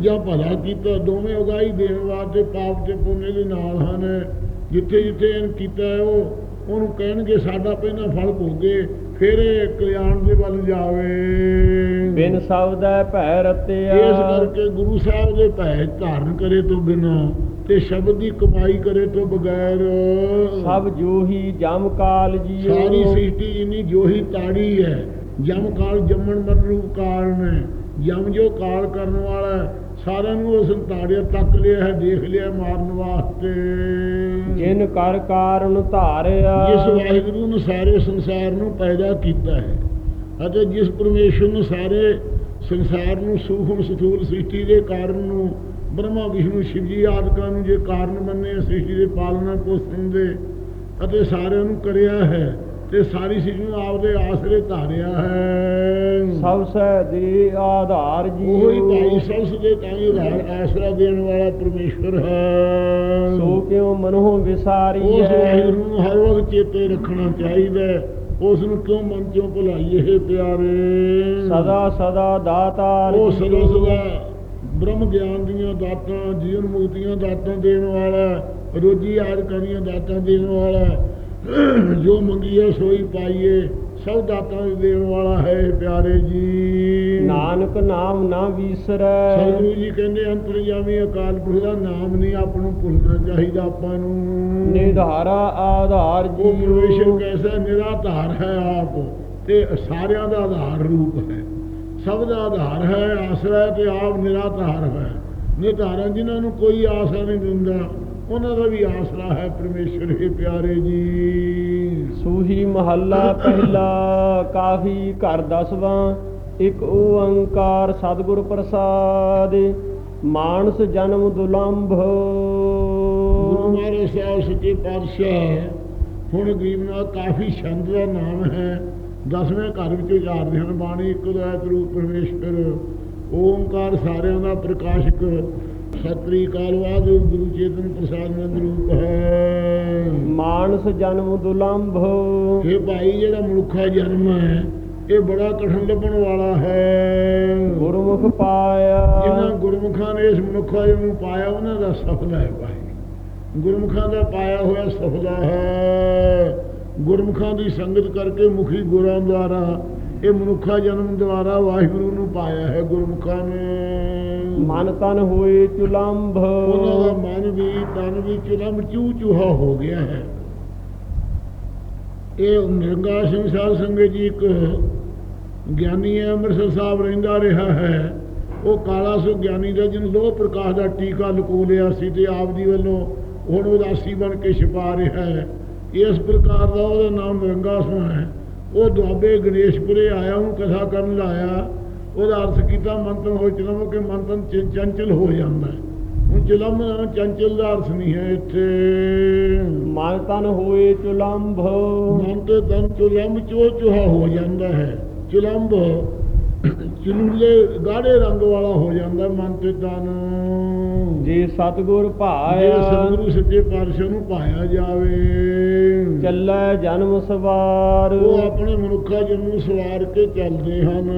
ਜਾਂ ਭਲਾ ਕੀਤਾ ਦੋਵੇਂ ਉਗਾਈ ਦੇਣ ਵਾਸਤੇ ਪਾਪ ਤੇ ਪੁੰਨੇ ਦੇ ਨਾਲ ਹਨ। ਜਿੱਥੇ ਜਿੱਥੇ ਇਹਨ ਕੀਤਾ ਹੈ ਉਹ ਉਹਨੂੰ ਕਹਿਣਗੇ ਸਾਡਾ ਪਹਿਲਾਂ ਫਲ ਭੋਗੇ ਫਿਰ ਇਹ ਕਲਿਆਣ ਦੇ ਵੱਲ ਜਾਵੇ। ਬਿਨ ਸਬਦੈ ਭੈ ਰਤਿਆ। ਇਸ ਕਰਕੇ ਗੁਰੂ ਸਾਹਿਬ ਦੇ ਭੈ ਧਾਰਨ ਕਰੇ ਤੋਂ ਬਿਨਾ ਤੇ ਸ਼ਬਦ ਦੀ ਕਮਾਈ ਕਰੇ ਤੋਂ ਬਗੈਰ। ਸਭ ਜੋਹੀ ਜਮ ਕਾਲ ਜੀਓ। ਸਾਰੀ ਸ੍ਰਿਸ਼ਟੀ ਜਿੰਨੀ ਜੋਹੀ ਤਾੜੀ ਹੈ। ਜਮ ਕਾਲ ਜੰਮਣ ਮਰਨ ਰੂਪ ਕਾਰਨ ਹੈ ਜਮ ਜੋ ਕਾਲ ਕਰਨ ਵਾਲਾ ਹੈ, ਸਾਰਿਆਂ ਨੂੰ ਉਸ ਤਾੜਿਆ ਤੱਕ ਲਿਆ ਹੈ ਦੇਖ ਲਿਆ ਮਾਰਨ ਵਾਸਤੇ। ਜਿਨ ਕਰ ਕਾਰਨ ਧਾਰਿਆ। ਜਿਸ ਵਾਹਿਗੁਰੂ ਨੇ ਸਾਰੇ ਸੰਸਾਰ ਨੂੰ ਪੈਦਾ ਕੀਤਾ ਹੈ ਅਤੇ ਜਿਸ ਪਰਮੇਸ਼ਰ ਨੂੰ ਸਾਰੇ ਸੰਸਾਰ ਨੂੰ ਸੂਖਮ ਸਥੂਲ ਸ੍ਰਿਸ਼ਟੀ ਦੇ ਕਾਰਨ ਨੂੰ ਬ੍ਰਹਮਾ ਵਿਸ਼ਨੂੰ ਸ਼ਿਵ ਜੀ ਆਦਿਕਾਂ ਨੂੰ ਜੇ ਕਾਰਨ ਮੰਨੇ ਸ੍ਰਿਸ਼ਟੀ ਦੇ ਪਾਲਣਾ ਪੋਸ਼ਣ ਦੇ ਅਤੇ ਸਾਰਿਆਂ ਨੂੰ ਕਰਿਆ ਹੈ ਤੇ ਸਾਰੀ ਸ੍ਰਿਸ਼ਟੀ ਨੂੰ ਆਪਦੇ ਆਸਰੇ ਧਾਰਿਆ ਹੈ। ਸਭ ਸਹਿ ਦੇ ਆਧਾਰ ਉਹੀ ਜੀਓ ਭਾਈ ਸਬਸ ਦੇ ਤਾਈ ਉਧਾਰ ਆਸਰਾ ਦੇਣ ਵਾਲਾ ਪਰਮੇਸ਼ਵਰ ਹੈ। ਸੋ ਕਿਉ ਮਨੋਂ ਵਿਸਾਰੀ ਉਸ ਵਾਹਿਗੁਰੂ ਨੂੰ ਹਰ ਵਕਤ ਚੇਤੇ ਰੱਖਣਾ ਚਾਹੀਦਾ ਹੈ। ਉਸ ਨੂੰ ਕਿਉਂ ਮਨ ਚੋਂ ਭੁਲਾਈਏ ਪਿਆਰੇ? ਸਦਾ ਸਦਾ ਦਾਤਾਰ ਉਹ। ਸਦਾ ਸਦਾ ਬ੍ਰਹਮ ਗਿਆਨ ਦੀਆਂ ਦਾਤਾਂ ਜੀਵਨ ਮੁਕਤੀਆਂ ਦਾਤਾਂ ਦੇਣ ਵਾਲਾ ਰੋਜੀ ਆਦਿਕਾਂ ਦੀਆਂ ਦਾਤਾਂ ਦੇਣ ਵਾਲਾ। ਜੋ ਮੰਗੀਏ ਸੋਈ ਪਾਈਏ ਸਭ ਦਾਤਾਂ ਦੇਣ ਵਾਲਾ ਹੈ ਪਿਆਰੇ ਜੀ। ਨਾਨਕ ਨਾਮ ਨਾ ਵੀਸਰੈ। ਸਤਿਗੁਰੂ ਜੀ ਕਹਿੰਦੇ ਅੰਤਰਜਾਮੀ ਅਕਾਲ ਪੁਰਖ ਦਾ ਨਾਮ ਨਹੀਂ ਆਪ ਨੂੰ ਭੁੱਲਣਾ ਚਾਹੀਦਾ ਆਪਾਂ ਨੂੰ। ਨਿਧਾਰਾ ਆਧਾਰ ਉਹ ਪਰਮੇਸ਼ਰ ਕੈਸਾ ਨਿਰਾਧਾਰ ਹੈ ਆਪ ਤੇ ਸਾਰਿਆਂ ਦਾ ਆਧਾਰ ਰੂਪ ਹੈ। ਸਭ ਦਾ ਆਧਾਰ ਹੈ ਆਸਰਾ ਹੈ ਤੇ ਆਪ ਨਿਰਾਧਾਰ ਹੈ। ਨਿਧਾਰਾਂ ਜਿਨ੍ਹਾਂ ਨੂੰ ਕੋਈ ਆਸਰਾ ਨਹੀਂ ਦਿੰਦਾ ਉਹਨਾਂ ਦਾ ਵੀ ਆਸਰਾ ਹੈ ਪਰਮੇਸ਼ਰ ਹੀ ਪਿਆਰੇ ਜੀ। ਸੂਹੀ ਮਹੱਲਾ ਪਹਿਲਾ ਕਾਫੀ ਘਰ ਦਸਵਾਂ ਇੱਕ ਓੰਕਾਰ ਸਤਿਗੁਰ ਪ੍ਰਸਾਦ ਮਾਨਸ ਜਨਮ ਦੁਲੰਭ। ਗੁਰੂ ਮਹਾਰਾਜ ਸਾਹਿਬ ਸੱਚੇ ਪਾਤਸ਼ਾਹ ਹੁਣ ਗਰੀਬਨਾਥ ਕਾਫੀ ਛੰਦ ਦਾ ਨਾਮ ਹੈ ਦਸਵੇਂ ਘਰ ਵਿੱਚੋਂ ਚਾਰਦੇ ਹਨ ਬਾਣੀ ਇੱਕ ਦਾ ਰੂਪ ਪਰਮੇਸ਼ਰ ਓਮਕਾਰ ਸਾਰਿਆਂ ਦਾ ਪ੍ਰਕਾਸ਼ਕ ਸਤਰੀ ਕਾਲਵਾਦ ਗੁਰੂ ਚੇਤਨ ਪ੍ਰਸਾਦ ਨੰਦ ਰੂਪ ਹੈ। ਮਾਨਸ ਜਨਮ ਦੁਲੰਭ। ਇਹ ਭਾਈ ਜਿਹੜਾ ਮਨੁੱਖਾ ਜਨਮ ਹੈ ਇਹ ਬੜਾ ਕਠਿਨ ਲੱਭਣ ਵਾਲਾ ਹੈ। ਗੁਰਮੁਖ ਜਿਨ੍ਹਾਂ ਪਾਇਆ ਗੁਰਮੁਖਾਂ ਨੇ ਇਸ ਮਨੁੱਖਾ ਜਨਮ ਨੂੰ ਪਾਇਆ ਉਹਨਾਂ ਦਾ ਸਫਲਾ ਹੈ ਭਾਈ। ਗੁਰਮੁਖਾਂ ਦਾ ਪਾਇਆ ਹੋਇਆ ਸਫਲਾ ਹੈ। ਗੁਰਮੁਖਾਂ ਦੀ ਸੰਗਤ ਕਰਕੇ ਮੁਖੀ ਗੁਰਾਂ ਦੁਆਰਾ ਇਹ ਮਨੁੱਖਾ ਜਨਮ ਦੁਆਰਾ ਵਾਹਿਗੁਰੂ ਨੂੰ ਪਾਇਆ ਹੈ ਗੁਰਮੁਖਾਂ ਨੇ। ਮਨ ਤਨ ਹੋਏ ਚੁਲੰਭ ਉਹਨਾਂ ਦਾ ਮਨ ਵੀ ਤਨ ਵੀ ਚੁਲਮ ਚੂ ਚੂਹਾ ਹੋ ਗਿਆ ਹੈ। ਇਹ ਨਿਰੰਗਾ ਸਿੰਘ ਸਾਧ ਸੰਗਤ ਜੀ ਇੱਕ ਗਿਆਨੀ ਹੈ ਅੰਮ੍ਰਿਤਸਰ ਸਾਹਿਬ ਰਹਿੰਦਾ ਰਿਹਾ ਹੈ। ਉਹ ਕਾਲਾ ਸੋ ਗਿਆਨੀ ਦਾ ਜਿਹਨੂੰ ਲੋਹ ਪ੍ਰਕਾਸ਼ ਦਾ ਟੀਕਾ ਲਕੋ ਲਿਆ ਸੀ ਤੇ ਆਪ ਦੀ ਵੱਲੋਂ ਹੁਣ ਉਦਾਸੀ ਬਣ ਕੇ ਛਪਾ ਰਿਹਾ ਹੈ। ਇਸ ਪ੍ਰਕਾਰ ਦਾ ਉਹਦਾ ਨਾਮ ਨਿਰੰਗਾ ਸਿੰਘ ਹੈ। ਉਹ ਦੁਆਬੇ ਗਣੇਸ਼ਪੁਰੇ ਆਇਆ ਉਹਨੂੰ ਕਥਾ ਕਰਨ ਲਾਇਆ। ਉਹਦਾ ਅਰਥ ਕੀਤਾ ਮੰਤਨ ਹੋ ਚਲਮ ਕਿ ਮੰਤਨ ਚੰਚਲ ਹੋ ਜਾਂਦਾ ਹੈ। ਹੁਣ ਚਲਮ ਚੰਚਲ ਦਾ ਅਰਥ ਨਹੀਂ ਹੈ ਇੱਥੇ। ਮਨ ਤਨ ਹੋਏ ਚੁਲੰਭ। ਮਨ ਤੇ ਤਨ ਚੁਲੰਬ ਚੋ ਚੁਹਾ ਹੋ ਜਾਂਦਾ ਹੈ। ਚੁਲੰਬ ਚੁਲੂਲੇ ਗਾੜੇ ਰੰਗ ਵਾਲਾ ਹੋ ਜਾਂਦਾ ਮਨ ਤੇ ਤਨ। ਜੇ ਸਤਿਗੁਰ ਜੇ ਭਾਇਆ ਸਤਿਗੁਰੂ ਸੱਚੇ ਪਾਤਸ਼ਾਹ ਨੂੰ ਪਾਇਆ ਜਾਵੇ। ਚੱਲੈ ਜਨਮ ਸਵਾਰ। ਉਹ ਆਪਣੇ ਮਨੁੱਖਾ ਜਨਮ ਨੂੰ ਸਵਾਰ ਕੇ ਚੱਲਦੇ ਹਨ।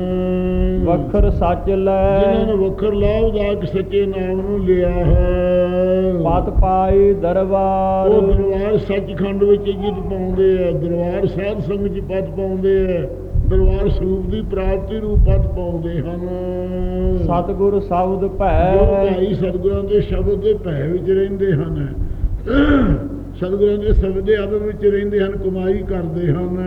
ਵਖਰ ਸੱਚ ਜਿਨ੍ਹਾਂ ਨੇ ਲੈ ਵਖਰ ਲਾਭਦਾਇਕ ਸੱਚੇ ਨਾਮ ਨੂੰ ਲਿਆ ਹੈ। ਪਤ ਪਾਏ ਉਹ ਦਰਬਾਰ ਦਰਬਾਰ ਸੱਚਖੰਡ ਵਿੱਚ ਜਿੱਤ ਪਾਉਂਦੇ ਆ। ਦਰਬਾਰ ਸਾਧ ਸੰਗਤ ਚ ਪਦ ਪਾਉਂਦੇ ਆ। ਦਰਬਾਰ ਸਰੂਪ ਦੀ ਪ੍ਰਾਪਤੀ ਨੂੰ ਪਦ ਪਾਉਂਦੇ ਹਨ। ਸਤਿਗੁਰ ਸ਼ਬਦ ਜੋ ਭੈ ਭਾਈ ਸਤਿਗੁਰਾਂ ਦੇ ਸ਼ਬਦ ਦੇ ਭੈ ਵਿੱਚ ਰਹਿੰਦੇ ਹਨ ਸਤਿਗੁਰਾਂ ਦੇ ਸ਼ਬਦ ਦੇ ਅਦਬ ਵਿੱਚ ਰਹਿੰਦੇ ਹਨ ਕਮਾਈ ਕਰਦੇ ਹਨ।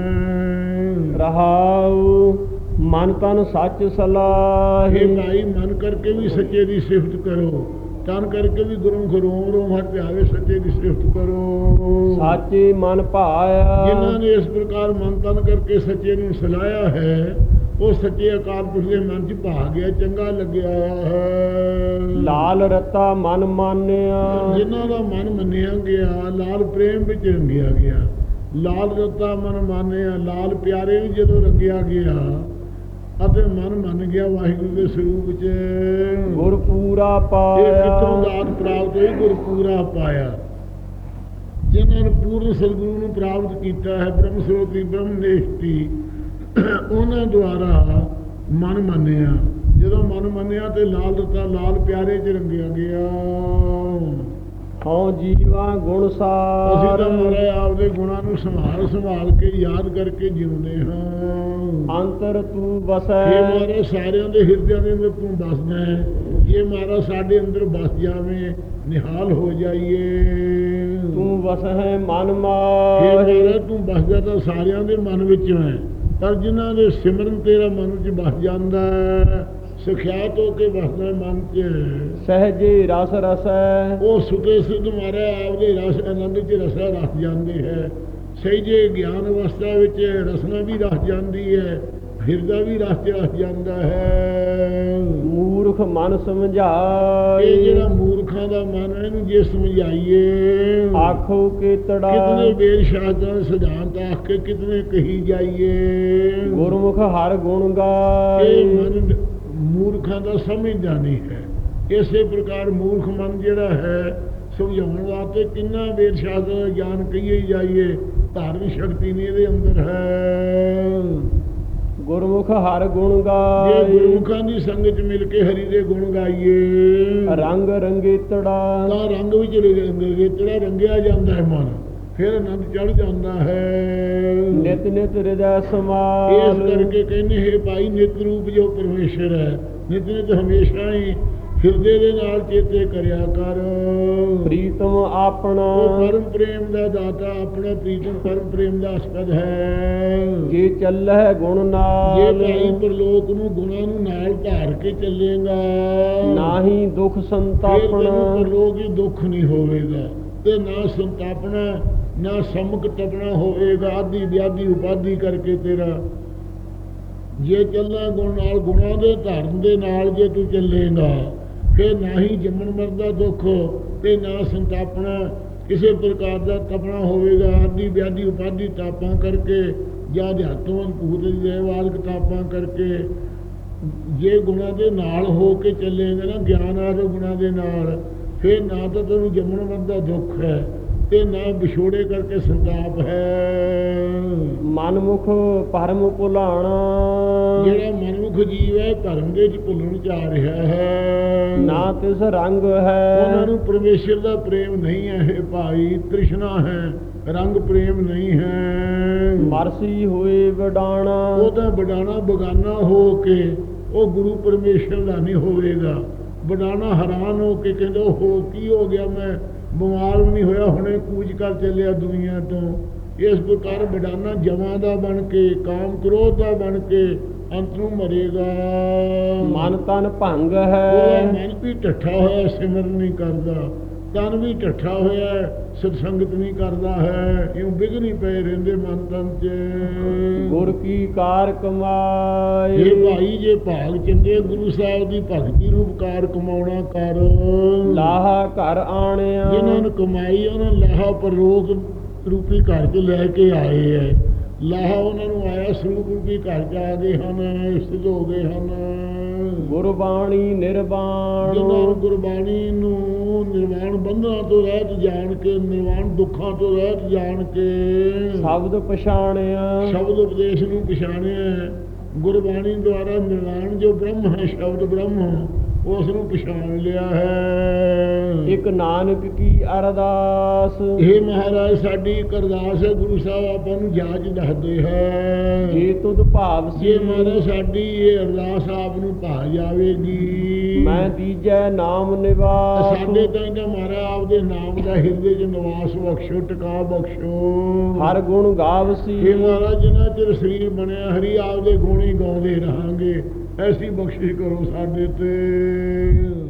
ਰਹਾਉ ਮਨ ਤਨ ਸੱਚ ਸਲਾਹੀ। ਭਾਈ ਮਨ ਕਰਕੇ ਵੀ ਸੱਚੇ ਦੀ ਸਿਫਤ ਕਰੋ। ਤਨ ਕਰਕੇ ਵੀ ਗੁਰਮੁਖ ਰੋਮ ਰੋਮ ਹਟ ਧਿਆਵੇ ਸੱਚੇ ਦੀ ਸਿਫਤ ਕਰੋ। ਸਾਚੇ ਮਨ ਭਾਇਆ। ਜਿਨ੍ਹਾਂ ਨੇ ਇਸ ਪ੍ਰਕਾਰ ਮਨ ਤਨ ਕਰਕੇ ਸੱਚੇ ਨੂੰ ਸਲਾਇਆ ਹੈ ਉਹ ਸੱਚੇ ਅਕਾਲ ਪੁਰਖ ਦੇ ਮਨ 'ਚ ਭਾ ਗਿਆ ਚੰਗਾ ਲੱਗਿਆ ਹੈ। ਲਾਲ ਰਤਾ ਮਨ ਮਾਨਿਆ। ਜਿਨ੍ਹਾਂ ਦਾ ਮਨ ਮੰਨਿਆ ਗਿਆ ਲਾਲ ਪ੍ਰੇਮ ਵਿੱਚ ਰੰਗਿਆ ਗਿਆ। ਲਾਲ ਰਤਾ ਮਨ ਮਾਨਿਆ ਲਾਲ ਪਿਆਰੇ ਵੀ ਜਦੋਂ ਰੰਗਿਆ ਗਿਆ ਅਤੇ ਮਨ ਮੰਨ ਗਿਆ ਵਾਹਿਗੁਰੂ ਦੇ ਸਰੂਪ ਵਿੱਚ ਗੁਰ ਪੂਰਾ ਇਹ ਕਿੱਥੋਂ ਪਾਇਆ ਦਾਤ ਪ੍ਰਾਪਤ ਹੋਈ? ਗੁਰ ਪੂਰਾ ਪਾਇਆ। ਜਿਨ੍ਹਾਂ ਨੇ ਪੂਰਨ ਸਤਿਗੁਰੂ ਨੂੰ ਪ੍ਰਾਪਤ ਕੀਤਾ ਹੈ ਬ੍ਰਹਮ ਸਰੋਤੀ ਬ੍ਰਹਮ ਨਿਸ਼ਟੀ ਉਹਨਾਂ ਦੁਆਰਾ ਮਨ ਮੰਨਿਆ। ਜਦੋਂ ਮਨ ਮੰਨਿਆ ਤੇ ਲਾਲ ਰਤਾ ਲਾਲ ਪਿਆਰੇ ਚ ਰੰਗਿਆ ਗਿਆ। ਹਉ ਜੀਵਾ ਗੁਣ ਅਸੀਂ ਸਾਰ ਤਾਂ ਮਰੇ ਆਪਦੇ ਗੁਣਾਂ ਨੂੰ ਸੰਭਾਲ ਸੰਭਾਲ ਕੇ ਯਾਦ ਕਰਕੇ ਜਿਉਂਦੇ ਹਾਂ। ਅੰਤਰ ਤੂੰ ਇਹ ਵਸੈ ਮਾਰਾ ਸਾਰਿਆਂ ਦੇ ਹਿਰਦਿਆਂ ਦੇ ਅੰਦਰ ਤੂੰ ਬਸਦਾ ਹੈ ਇਹ ਮਾਰਾ ਸਾਡੇ ਅੰਦਰ ਬਸ ਜਾਵੇਂ ਨਿਹਾਲ ਹੋ ਜਾਈਏ। ਤੂੰ ਵਸਹਿ ਮਨ ਇਹ ਮਾਹੇ ਮਾਰਾ ਤੂੰ ਬਸਦਾ ਤਾਂ ਸਾਰਿਆਂ ਦੇ ਮਨ ਵਿੱਚ ਹੈ ਪਰ ਜਿਨ੍ਹਾਂ ਦੇ ਸਿਮਰਨ ਤੇਰਾ ਮਨ ਵਿੱਚ ਬਸ ਜਾਂਦਾ ਹੈ ਸੁਖਿਆਤ ਹੋ ਕੇ ਬਸਦਾ ਹੈ ਮਨ 'ਚ। ਸਹਜੇ ਰਸ ਰਸੈ। ਉਹ ਸੁਤੇ ਸਿੱਧ ਮਾਰਾ ਆਪਦੇ ਰਸ ਆਨੰਦ 'ਚ ਰਸਾ ਰਸ ਜਾਂਦੀ ਹੈ। ਸਹਿਜੇ ਗਿਆਨ ਅਵਸਥਾ ਵਿੱਚ ਰਸਨਾ ਵੀ ਰਸ ਜਾਂਦੀ ਹੈ ਹਿਰਦਾ ਵੀ ਰਸ ਰਸ ਜਾਂਦਾ ਹੈ। ਮੂਰਖ ਮਨ ਇਹ ਸਮਝਾਏ ਜਿਹੜਾ ਮੂਰਖਾਂ ਦਾ ਮਨ ਹੈ ਇਹਨੂੰ ਜੇ ਸਮਝਾਈਏ। ਆਖੋ ਕੀਤੜਾ ਕਿਤਨੇ ਵੇਦ ਸ਼ਾਸਤਰਾਂ ਦੇ ਸਿਧਾਂਤ ਆਖ ਕੇ ਕਿਤਨੇ ਕਹੀ ਜਾਈਏ। ਗੁਰਮੁਖ ਹਰ ਗੁਣ ਇਹ ਗਾਏ ਮਨ ਮੂਰਖਾਂ ਦਾ ਸਮਝਦਾ ਨਹੀਂ ਹੈ। ਇਸੇ ਪ੍ਰਕਾਰ ਮੂਰਖ ਮਨ ਜਿਹੜਾ ਹੈ ਸਮਝਾਉਣ ਵਾਸਤੇ ਕਿੰਨਾ ਵੇਦ ਸ਼ਾਸਤਰ ਦਾ ਗਿਆਨ ਕਹੀਏ ਜਾਈਏ ਧਾਰਮਿਕ ਸ਼ਕਤੀ ਨਹੀਂ ਇਹਦੇ ਅੰਦਰ ਹੈ। ਗੁਰਮੁਖ ਹਰ ਗੁਣ ਜੇ ਗਾਏ ਗੁਰਮੁਖਾਂ ਦੀ ਸੰਗਤ ਮਿਲ ਕੇ ਹਰੀ ਦੇ ਗੁਣ ਗਾਈਏ। ਰੰਗ ਰੰਗੀਤੜਾ। ਤਾਂ ਰੰਗ ਵਿੱਚ ਰੇਤੜਾ ਰੰਗਿਆ ਜਾਂਦਾ ਹੈ ਮਨ। ਫਿਰ ਆਨੰਦ ਚੜ ਜਾਂਦਾ ਹੈ। ਨਿਤ ਨਿਤ ਹਿਰਦੈ ਇਸ ਸਮਾਲ ਕਰਕੇ ਕਹਿੰਦੇ ਹੈ ਭਾਈ ਨਿਤ ਰੂਪ ਜੋ ਪਰਮੇਸ਼ਰ ਹੈ ਨਿਤ ਨਿਤ ਹਮੇਸ਼ਾ ਹੀ ਹਿਰਦੇ ਦੇ ਨਾਲ ਚੇਤੇ ਕਰਿਆ ਕਰ। ਪ੍ਰੀਤਮ ਆਪਣਾ। ਪਰਮ ਪ੍ਰੇਮ ਦਾ ਦਾਤਾ ਆਪਣਾ ਪ੍ਰੀਤਮ ਪਰਮ ਪ੍ਰੇਮ ਦਾ ਅਸਪਦ ਹੈ। ਜੇ ਚੱਲੈ ਗੁਣ ਜੇ ਨਾਲ ਭਾਈ ਪਰਲੋਕ ਨੂੰ ਗੁਣਾਂ ਨੂੰ ਨਾਲ ਧਾਰ ਕੇ ਚੱਲੇਗਾ ਨਾਹੀ ਦੁਖ ਸੰਤਾਪਣਾ। ਪਰਲੋਕ ਹੀ ਦੁੱਖ ਨਹੀਂ ਹੋਵੇਗਾ ਤੇ ਨਾ ਸੰਤਾਪਣਾ ਨਾ ਸਮਕ ਤਪਣਾ ਹੋਵੇਗਾ ਆਦੀ ਵਿਆਦੀ ਉਪਾਦੀ ਕਰਕੇ ਤੇਰਾ। ਜੇ ਚੱਲਾਂ ਗੁਣ ਨਾਲ ਗੁਣਾਂ ਦੇ, ਧਰਮ ਦੇ ਨਾਲ ਜੇ ਤੂੰ ਚੱਲੇਗਾ ਫਿਰ ਨਾ ਹੀ ਜੰਮਣ ਮਰਦਾ ਦੁੱਖ, ਤੇ ਨਾ ਸੰਤਾਪਣਾ, ਕਿਸੇ ਪ੍ਰਕਾਰ ਦਾ ਤਪਣਾ ਹੋਵੇਗਾ। ਆਦੀ ਵਿਆਦੀ ਉਪਾਦੀ ਤਾਪਾਂ ਕਰਕੇ, ਜਾਂ ਅਧਿਆਤਮ ਭੂਤ ਦੇ ਵਾਲ ਕਿਤਾਬਾਂ ਕਰਕੇ, ਜੇ ਗੁਣਾਂ ਦੇ ਨਾਲ ਹੋ ਕੇ ਚੱਲੇਗਾ ਨਾ, ਗਿਆਨ ਆਦਿ ਗੁਣਾਂ ਦੇ ਨਾਲ, ਫਿਰ ਨਾ ਤਾਂ ਤੈਨੂੰ ਜੰਮਣ ਮਰਦਾ ਦੁੱਖ ਹੈ। ਤੇ ਨਾ ਵਿਛੋੜੇ ਕਰਕੇ ਸੰਤਾਪ ਹੈ। ਮਨਮੁਖ ਪਰਮ ਭੁਲਾਣਾ। ਜਿਹੜਾ ਮਨੁੱਖ ਜੀਵ ਹੈ ਧਰਮ ਦੇ ਵਿੱਚ ਭੁੱਲਣ ਆ ਰਿਹਾ ਹੈ। ਨਾ ਤਿਸ ਰੰਗ ਉਹਨਾਂ ਹੈ ਨੂੰ ਪਰਮੇਸ਼ਰ ਦਾ ਪ੍ਰੇਮ ਨਹੀਂ ਹੈ ਇਹ ਭਾਈ ਤ੍ਰਿਸ਼ਨਾ ਹੈ। ਰੰਗ ਪ੍ਰੇਮ ਨਹੀਂ ਹੈ। ਮਰਸੀ ਹੋਏ ਵਡਾਣਾ। ਉਹ ਤਾਂ ਬਡਾਣਾ ਬਗਾਨਾ ਹੋ ਕੇ ਉਹ ਗੁਰੂ ਪਰਮੇਸ਼ਰ ਦਾ ਨਹੀਂ ਹੋਵੇਗਾ। ਬਡਾਣਾ ਹੈਰਾਨ ਹੋ ਕੇ ਕਹਿੰਦਾ ਉਹ ਕੀ ਹੋ ਗਿਆ ਮੈਂ? ਬਿਮਾਰ ਵੀ ਨਹੀਂ ਹੋਇਆ ਹੁਣੇ ਕੂਚ ਕਰ ਚੱਲਿਆ ਦੁਨੀਆ ਤੋਂ। ਇਸ ਪ੍ਰਕਾਰ ਬਡਾਨਾ ਜਮਾਂ ਦਾ ਬਣ ਕੇ ਕਾਮ ਕ੍ਰੋਧ ਦਾ ਬਣ ਕੇ ਅੰਤ ਨੂੰ ਮਰੇਗਾ। ਮਨ ਤਨ ਭੰਗ ਹੈ। ਮਨ ਵੀ ਢੱਠਾ ਹੋਇਆ ਸਿਮਰਨ ਨਹੀਂ ਕਰਦਾ। ਤਨ ਵੀ ਢੱਠਾ ਹੋਇਆ ਸਤਸੰਗਤ ਨਹੀਂ ਕਰਦਾ ਹੈ ਇਉਂ ਬਿਗਨ ਪਏ ਰਹਿੰਦੇ ਮਨ ਤਨ ਚ। ਗੁਰ ਕੀ ਕਾਰ ਕਮਾਏ? ਇਹ ਭਾਈ ਜੇ ਭਾਗ ਚੰਗੇ ਗੁਰੂ ਸਾਹਿਬ ਦੀ ਭਗਤੀ ਰੂਪ ਕਾਰ ਕਮਾਉਣਾ ਕਰ। ਲਾਹਾ ਘਰ ਆਣਿਆ। ਜਿਨ੍ਹਾਂ ਨੂੰ ਕਮਾਈ ਉਹਨਾਂ ਲਾਹਾ ਪਰਲੋਕ ਰੂਪੀ ਘਰ ਚ ਲੈ ਕੇ ਆਏ ਹੈ। ਲਾਹਾ ਉਹਨਾਂ ਨੂੰ ਆਇਆ ਸਰੂਪ ਰੂਪੀ ਘਰ ਚ ਆ ਗਏ ਹਨ ਸਿੱਧ ਹੋ ਗਏ ਹਨ। ਗੁਰਬਾਣੀ ਨਿਰਵਾਣ ਜਿਨ੍ਹਾਂ ਗੁਰਬਾਣੀ ਨੂੰ ਨਿਰਵਾਣ ਬੰਧਨਾਂ ਤੋਂ ਰਹਿਤ ਜਾਣ ਕੇ ਨਿਰਵਾਣ ਦੁੱਖਾਂ ਤੋਂ ਰਹਿਤ ਜਾਣ ਕੇ। ਸ਼ਬਦ ਪਛਾਣਿਆ। ਸ਼ਬਦ ਉਪਦੇਸ਼ ਨੂੰ ਪਛਾਣਿਆ। ਗੁਰਬਾਣੀ ਦੁਆਰਾ ਨਿਰਵਾਣ ਜੋ ਬ੍ਰਹਮ ਹੈ ਸ਼ਬਦ ਬ੍ਰਹਮ। ਉਸ ਨੂੰ ਪਛਾਣ ਲਿਆ ਹੈ। ਇੱਕ ਨਾਨਕ ਕੀ ਅਰਦਾਸ? ਇਹ ਮਹਾਰਾਜ ਸਾਡੀ ਇੱਕ ਅਰਦਾਸ ਹੈ ਗੁਰੂ ਸਾਹਿਬ ਆਪਾਂ ਨੂੰ ਜਾਚ ਦੱਸਦੇ ਹੈ। ਜੇ ਤੁਧ ਭਾਵ ਸੀ ਮਹਾਰਾਜ ਸਾਡੀ ਇਹ ਅਰਦਾਸ ਆਪ ਨੂੰ ਭਾ ਜਾਵੇਗੀ। ਮੈਂ ਦੀਜੈ ਨਾਮ ਨਿਵਾਸ। ਸਾਡੇ ਤਾਂ ਇਹਦਾ ਮਹਾਰਾਜ ਆਪਦੇ ਨਾਮ ਦਾ ਹਿਰਦੇ 'ਚ ਨਿਵਾਸ ਬਖਸ਼ੋ ਟਿਕਾ ਬਖਸ਼ੋ ਹਰ ਗੁਣ ਗਾਵਸੀ। ਇਹ ਮਹਾਰਾਜ ਜਿੰਨਾ ਚਿਰ ਸਰੀਰ ਬਣਿਆ ਹਰੀ ਆਪਦੇ ਗੁਣ ਹੀ ਗਾਉਂਦੇ ਰਹਾਂਗੇ। ਐਸੀ ਬਖਸ਼ਿਸ਼ ਕਰੋ ਸਾਡੇ ਤੇ।